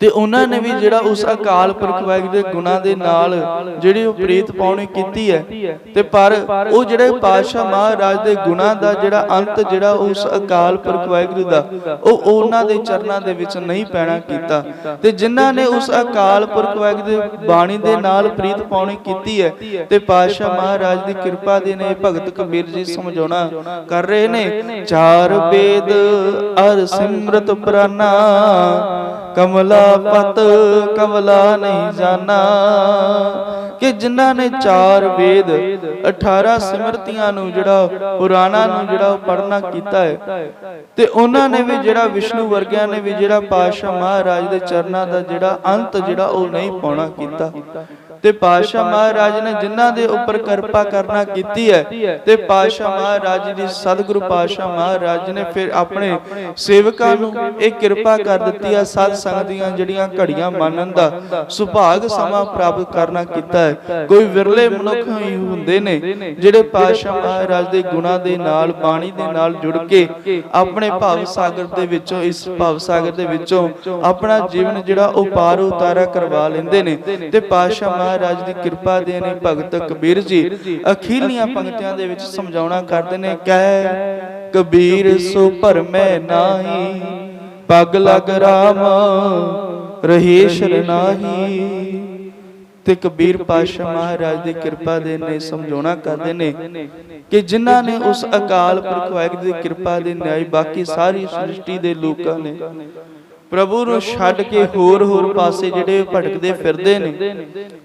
ਤੇ ਉਹਨਾਂ ਨੇ ਵੀ ਜਿਹੜਾ ਉਸ ਅਕਾਲ ਪੁਰਖ ਵਾਹਿਗੁਰੂ ਦੇ ਗੁਣਾਂ ਦੇ ਨਾਲ ਜਿਹੜੀ ਉਹ ਪ੍ਰੀਤ ਪਾਉਣੀ ਕੀਤੀ ਹੈ ਤੇ ਪਰ ਉਹ ਜਿਹੜੇ ਪਾਤਸ਼ਾਹ ਮਹਾਰਾਜ ਦੇ ਗੁਣਾਂ ਦਾ ਜਿਹੜਾ ਅੰਤ ਜਿਹੜਾ ਉਸ ਅਕਾਲ ਪੁਰਖ ਵਾਹਿਗੁਰੂ ਦਾ ਉਹ ਉਹਨਾਂ ਦੇ ਚਰਨਾਂ ਦੇ ਵਿੱਚ ਨਹੀਂ ਪੈਣਾ ਕੀਤਾ। ਤੇ ਜਿਨ੍ਹਾਂ ਨੇ ਉਸ ਅਕਾਲ ਪੁਰਖ ਵਾਹਿਗੁਰੂ ਦੀ ਬਾਣੀ ਦੇ ਨਾਲ ਪ੍ਰੀਤ ਪਾਉਣੀ ਕੀਤੀ ਹੈ ਤੇ ਪਾਤਸ਼ਾਹ ਮਹਾਰਾਜ ਦੀ ਕਿਰਪਾ ਦੇ ਨੇ ਭਗਤ ਕਬੀਰ ਜੀ ਸਮਝਾਉਣਾ ਕਰ ਰਹੇ ਨੇ ਚਾਰ ਵੇਦ ਅਰ ਸਿਮਰਤ ਪ੍ਰਾਨਾ ਕਮਲਾ ਪਤ, ਕਮਲਾ ਨਹੀਂ ਜਾਣਾ ਕਿ ਜਿਨ੍ਹਾਂ ਨੇ ਚਾਰ ਵੇਦ 18 ਸਿਮਰਤੀਆਂ ਨੂੰ ਜਿਹੜਾ ਪੁਰਾਣਾ ਨੂੰ ਜਿਹੜਾ ਉਹ ਪੜਨਾ ਕੀਤਾ ਹੈ। ਤੇ ਉਹਨਾਂ ਨੇ ਵੀ ਜਿਹੜਾ ਵਿਸ਼ਨੂੰ ਵਰਗਿਆਂ ਨੇ ਵੀ ਜਿਹੜਾ ਪਾਤਸ਼ਾਹ ਮਹਾਰਾਜ ਦੇ ਚਰਨਾਂ ਦਾ ਜਿਹੜਾ ਅੰਤ ਜਿਹੜਾ ਉਹ ਨਹੀਂ ਪਾਉਣਾ ਕੀਤਾ। ਤੇ ਪਾਤਸ਼ਾਹ ਮਹਾਰਾਜ ਨੇ ਜਿਨ੍ਹਾਂ ਦੇ ਉੱਪਰ ਕਿਰਪਾ ਕਰਨਾ ਕੀਤੀ ਹੈ ਤੇ ਪਾਤਸ਼ਾਹ ਮਹਾਰਾਜ ਜੀ ਸਤਿਗੁਰੂ ਪਾਤਸ਼ਾਹ ਮਹਾਰਾਜ ਨੇ ਫਿਰ ਆਪਣੇ ਸੇਵਕਾਂ ਨੂੰ ਇਹ ਕਿਰਪਾ ਕਰ ਦਿੱਤੀ ਹੈ ਸਤ ਸੰਗਤ ਦੀਆਂ ਜਿਹੜੀਆਂ ਘੜੀਆਂ ਮੰਨਣ ਦਾ ਸੁਭਾਗ ਸਮਾਂ ਪ੍ਰਾਪਤ ਕਰਨਾ ਕੀਤਾ ਹੈ। ਕੋਈ ਵਿਰਲੇ ਮਨੁੱਖ ਹੀ ਹੁੰਦੇ ਨੇ ਜਿਹੜੇ ਪਾਤਸ਼ਾਹ ਮਹਾਰਾਜ ਦੇ ਗੁਣਾਂ ਦੇ ਨਾਲ, ਬਾਣੀ ਦੇ ਨਾਲ ਜੁੜ ਕੇ ਆਪਣੇ ਭਾਵ ਸਾਗਰ ਦੇ ਵਿੱਚੋਂ, ਇਸ ਭਾਵ ਸਾਗਰ ਦੇ ਵਿੱਚੋਂ ਆਪਣਾ ਜੀਵਨ ਜਿਹੜਾ ਉਹ ਪਾਰ ਉਤਾਰਾ ਕਰਵਾ ਲੈਂਦੇ ਨੇ ਤੇ ਪਾਤਸ਼ਾਹ ਮਹਾਰਾਜ ਦੀ ਕਿਰਪਾ ਦੇ ਨੇ ਭਗਤ ਕਬੀਰ ਜੀ ਅਖੀਰਲੀਆਂ ਪੰਕਤੀਆਂ ਦੇ ਵਿੱਚ ਸਮਝਾਉਣਾ ਕਰਦੇ ਨੇ, ਕਹਿ ਕਬੀਰ ਸੋ ਭਰਮੈ ਨਾਹੀ, ਪਗ ਲਗ ਰਾਮ ਰਹੇ ਸ਼ਰਨਾਹੀ ਤੇ ਕਬੀਰ ਪਾਤਸ਼ਾਹ ਮਹਾਰਾਜ ਦੀ ਕਿਰਪਾ ਦੇ ਨੇ ਸਮਝਾਉਣਾ ਕਰਦੇ ਨੇ ਕਿ ਜਿਨ੍ਹਾਂ ਨੇ ਉਸ ਅਕਾਲ ਪੁਰਖ ਵਾਹਿਗੁਰੂ ਦੀ ਕਿਰਪਾ ਦੇ ਨਿਆਈ ਬਾਕੀ ਸਾਰੀ ਸ੍ਰਿਸ਼ਟੀ ਦੇ ਲੋਕਾਂ ਨੇ ਪ੍ਰਭੂ ਨੂੰ ਛੱਡ ਕੇ ਹੋਰ ਹੋਰ ਪਾਸੇ ਜਿਹੜੇ ਭਟਕਦੇ ਫਿਰਦੇ ਨੇ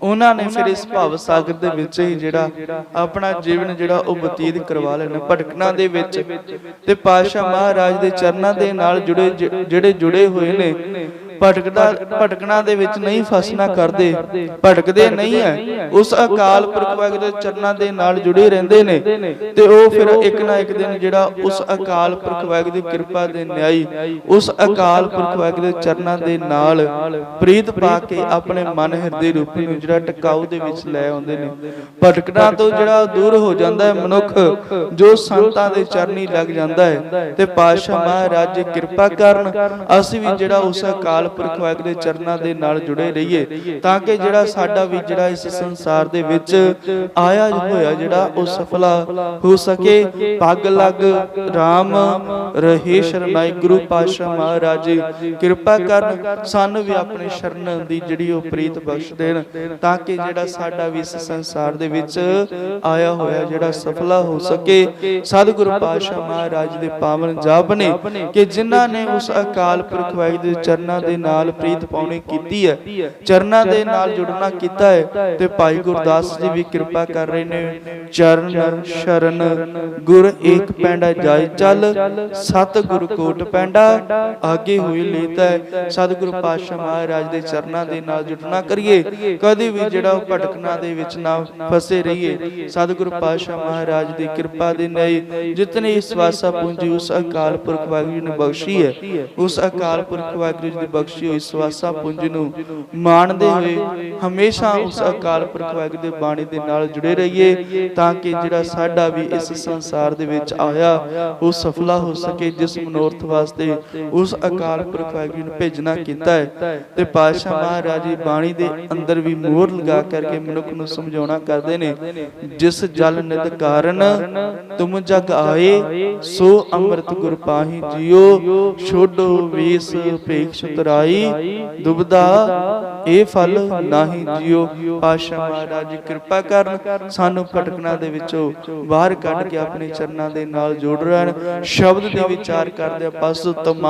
ਉਹਨਾਂ ਨੇ ਫਿਰ ਇਸ ਭਵ ਸਾਗਰ ਦੇ ਵਿੱਚ ਹੀ ਜਿਹੜਾ ਆਪਣਾ ਜੀਵਨ ਜਿਹੜਾ ਉਹ ਬਤੀਤ ਕਰਵਾ ਲੈਣਾ ਭਟਕਣਾ ਦੇ ਵਿੱਚ ਤੇ ਪਾਤਸ਼ਾਹ ਮਹਾਰਾਜ ਦੇ ਚਰਨਾਂ ਦੇ ਨਾਲ ਜੁੜੇ ਜਿਹੜੇ ਜੁੜੇ ਹੋਏ ਨੇ ਭਟਕਦਾ ਭਟਕਣਾ ਦੇ ਵਿੱਚ ਨਹੀਂ ਫਸਣਾ ਕਰਦੇ। ਭਟਕਦੇ ਨਹੀਂ ਹੈ। ਉਸ ਅਕਾਲ ਪੁਰਖ ਵਾਹਿਗੁਰੂ ਦੇ ਚਰਨਾਂ ਦੇ ਨਾਲ ਜੁੜੇ ਰਹਿੰਦੇ ਨੇ ਤੇ ਉਹ ਫਿਰ ਇੱਕ ਨਾ ਇੱਕ ਦਿਨ ਜਿਹੜਾ ਉਸ ਅਕਾਲ ਪੁਰਖ ਵਾਹਿਗੁਰੂ ਦੀ ਕਿਰਪਾ ਦੇ ਨਿਆਈ, ਉਸ ਅਕਾਲ ਪੁਰਖ ਵਾਹਿਗੁਰੂ ਦੇ ਚਰਨਾਂ ਦੇ ਨਾਲ ਪ੍ਰੀਤ ਪਾ ਕੇ ਆਪਣੇ ਮਨ ਹਿਰਦੇ ਰੂਪ ਨੂੰ ਜਿਹੜਾ ਟਿਕਾਊ ਦੇ ਵਿੱਚ ਲੈ ਆਉਂਦੇ ਨੇ। ਭਟਕਣਾ ਤੋਂ ਜਿਹੜਾ ਦੂਰ ਹੋ ਜਾਂਦਾ ਹੈ ਮਨੁੱਖ, ਜੋ ਸੰਤਾਂ ਦੇ ਚਰਨੀ ਲੱਗ ਜਾਂਦਾ ਹੈ ਤੇ ਪਾਤਸ਼ਾਹ ਮਹਾਰਾਜ ਜੀ ਕਿਰਪਾ ਕਰਨ ਅਸੀਂ ਵੀ ਜਿਹੜਾ ਉਸ ਅਕਾਲ ਪੁਰਖ ਵਾਹਿਗੁਰੂ ਦੇ ਚਰਨਾਂ ਦੇ ਨਾਲ ਜੁੜੇ ਰਹੀਏ, ਤਾਂ ਕਿ ਜਿਹੜਾ ਸਾਡਾ ਵੀ ਜਿਹੜਾ ਇਸ ਸੰਸਾਰ ਦੇ ਵਿੱਚ ਆਇਆ ਹੋਇਆ ਜਿਹੜਾ ਉਹ ਸਫਲਾ ਹੋ ਸਕੇ। ਪੱਗ ਲੱਗ RAM ਰਹੇ ਸ਼ਰਨਾਈ ਗੁਰੂ ਪਾਤਸ਼ਾਹ ਮਹਾਰਾਜ, ਕਿਰਪਾ ਕਰਨ ਸਾਨੂੰ ਵੀ ਆਪਣੇ ਸ਼ਰਨ ਦੀ ਜਿਹੜੀ ਉਹ ਪ੍ਰੀਤ ਬਖਸ਼ ਦੇਣ, ਤਾਂ ਕਿ ਜਿਹੜਾ ਸਾਡਾ ਵੀ ਇਸ ਸੰਸਾਰ ਦੇ ਵਿੱਚ ਆਇਆ ਹੋਇਆ ਜਿਹੜਾ ਸਫਲਾ ਹੋ ਸਕੇ। ਸਤਿਗੁਰੂ ਪਾਤਸ਼ਾਹ ਮਹਾਰਾਜ ਦੇ ਪਾਵਨ ਜਾਪ ਨੇ ਕਿ ਜਿਨ੍ਹਾਂ ਨੇ ਉਸ ਅਕਾਲ ਪੁਰਖ ਵਾਹਿਗੁਰੂ ਦੇ ਚਰਨਾਂ ਦੇ ਨਾਲ ਪ੍ਰੀਤ ਪਾਉਣੀ ਕੀਤੀ ਹੈ। ਚਰਨਾਂ ਦੇ ਨਾਲ ਜੁੜਨਾ ਕੀਤਾ ਹੈ ਤੇ ਭਾਈ ਗੁਰਦਾਸ ਜੀ ਵੀ ਕਿਰਪਾ ਕਰ ਰਹੇ ਨੇ। ਚਰਨ ਸ਼ਰਨ ਗੁਰ ਏਕ ਪੈਂਡਾ ਜਾਇ ਚੱਲ ਸਤ ਗੁਰ ਕੋਟ ਪੈਂਡਾ ਆਗੇ ਹੋਈ ਲੀਤਾ ਹੈ। ਸਤਿਗੁਰੂ ਪਾਤਸ਼ਾਹ ਮਹਾਰਾਜ ਦੇ ਚਰਨਾਂ ਦੇ ਨਾਲ ਜੁੜਨਾ ਕਰੀਏ। ਕਦੇ ਵੀ ਜਿਹੜਾ ਉਹ ਭਟਕਣਾ ਦੇ ਵਿੱਚ ਨਾ ਫਸੇ ਰਹੀਏ। ਸਤਿਗੁਰੂ ਪਾਤਸ਼ਾਹ ਮਹਾਰਾਜ ਦੀ ਕਿਰਪਾ ਦੇ ਨਹੀਂ ਜਿਤਨੀ ਸਵਾਸਾ ਪੂੰਜੀ ਉਸ ਅਕਾਲ ਪੁਰਖ ਵਾਹਿਗੁਰੂ ਨੇ ਬਖਸ਼ੀ ਹੈ ਉਸ ਅਕਾਲ ਪੁਰਖ ਵਾਹਿਗੁਰੂ ਜੀ ਦੀ ਬਖਸ਼ੀ ਹੋਈ ਸਵਾਸਾ ਪੁੰਜ ਨੂੰ। ਮਾਣਦੇ ਹੋਏ ਹਮੇਸ਼ਾ ਉਸ ਅਕਾਲ ਪੁਰਖ ਦੇ ਬਾਣੀ ਦੇ ਨਾਲ ਜੁੜੇ ਰਹੀਏ ਤਾਂ ਕਿ ਜਿਹੜਾ ਸਾਡਾ ਵੀ ਇਸ ਸੰਸਾਰ ਦੇ ਵਿੱਚ ਆਇਆ, ਉਹ ਸਫਲਾ ਹੋ ਸਕੇ, ਜਿਸ ਮਨੋਰਥ ਵਾਸਤੇ ਉਸ ਅਕਾਲ ਪੁਰਖ ਵਾਹਿਗੁਰੂ ਭੇਜਣਾ ਕੀਤਾ ਹੈ। ਤੇ ਪਾਤਸ਼ਾਹ ਮਹਾਰਾਜ ਜੀ ਬਾਣੀ ਦੇ ਅੰਦਰ ਵੀ ਮੋਹਰ ਲਗਾ ਕਰਕੇ ਮਨੁੱਖ ਨੂੰ ਸਮਝਾਉਣਾ ਕਰਦੇ ਨੇ, ਜਿਸ ਜਲ ਨਿਤ ਕਾਰਨ ਤੁਮ ਜਗ ਆਏ, ਸੋ ਅੰਮ੍ਰਿਤ ਗੁਰ ਪਾਹੀ ਜਿਉ ਛੋਡੋ ਵੀਸ, ਭੇਖ ਸੁਤਰਾਈ ਦੁਬਦਾ, ਇਹ ਫਲ ਨਾਹੀ ਜਿਉ ਪਾਸ਼ਾ ਮਹਾਰਾਜ, ਕਿਰਪਾ ਕਰਨ ਸਾਨੂੰ ਭਟਕਣਾ ਦੇ ਵਿੱਚੋਂ ਬਾਹਰ ਕੱਢ ਕੇ ਆਪਣੇ ਚਰਨਾਂ ਦੇ ਨਾਲ ਜੋੜ ਰਹਿਣ। ਸ਼ਬਦ ਦੇ ਵਿਚਾਰ ਕਰਦੇ ਪਸ ਤਮਾਮ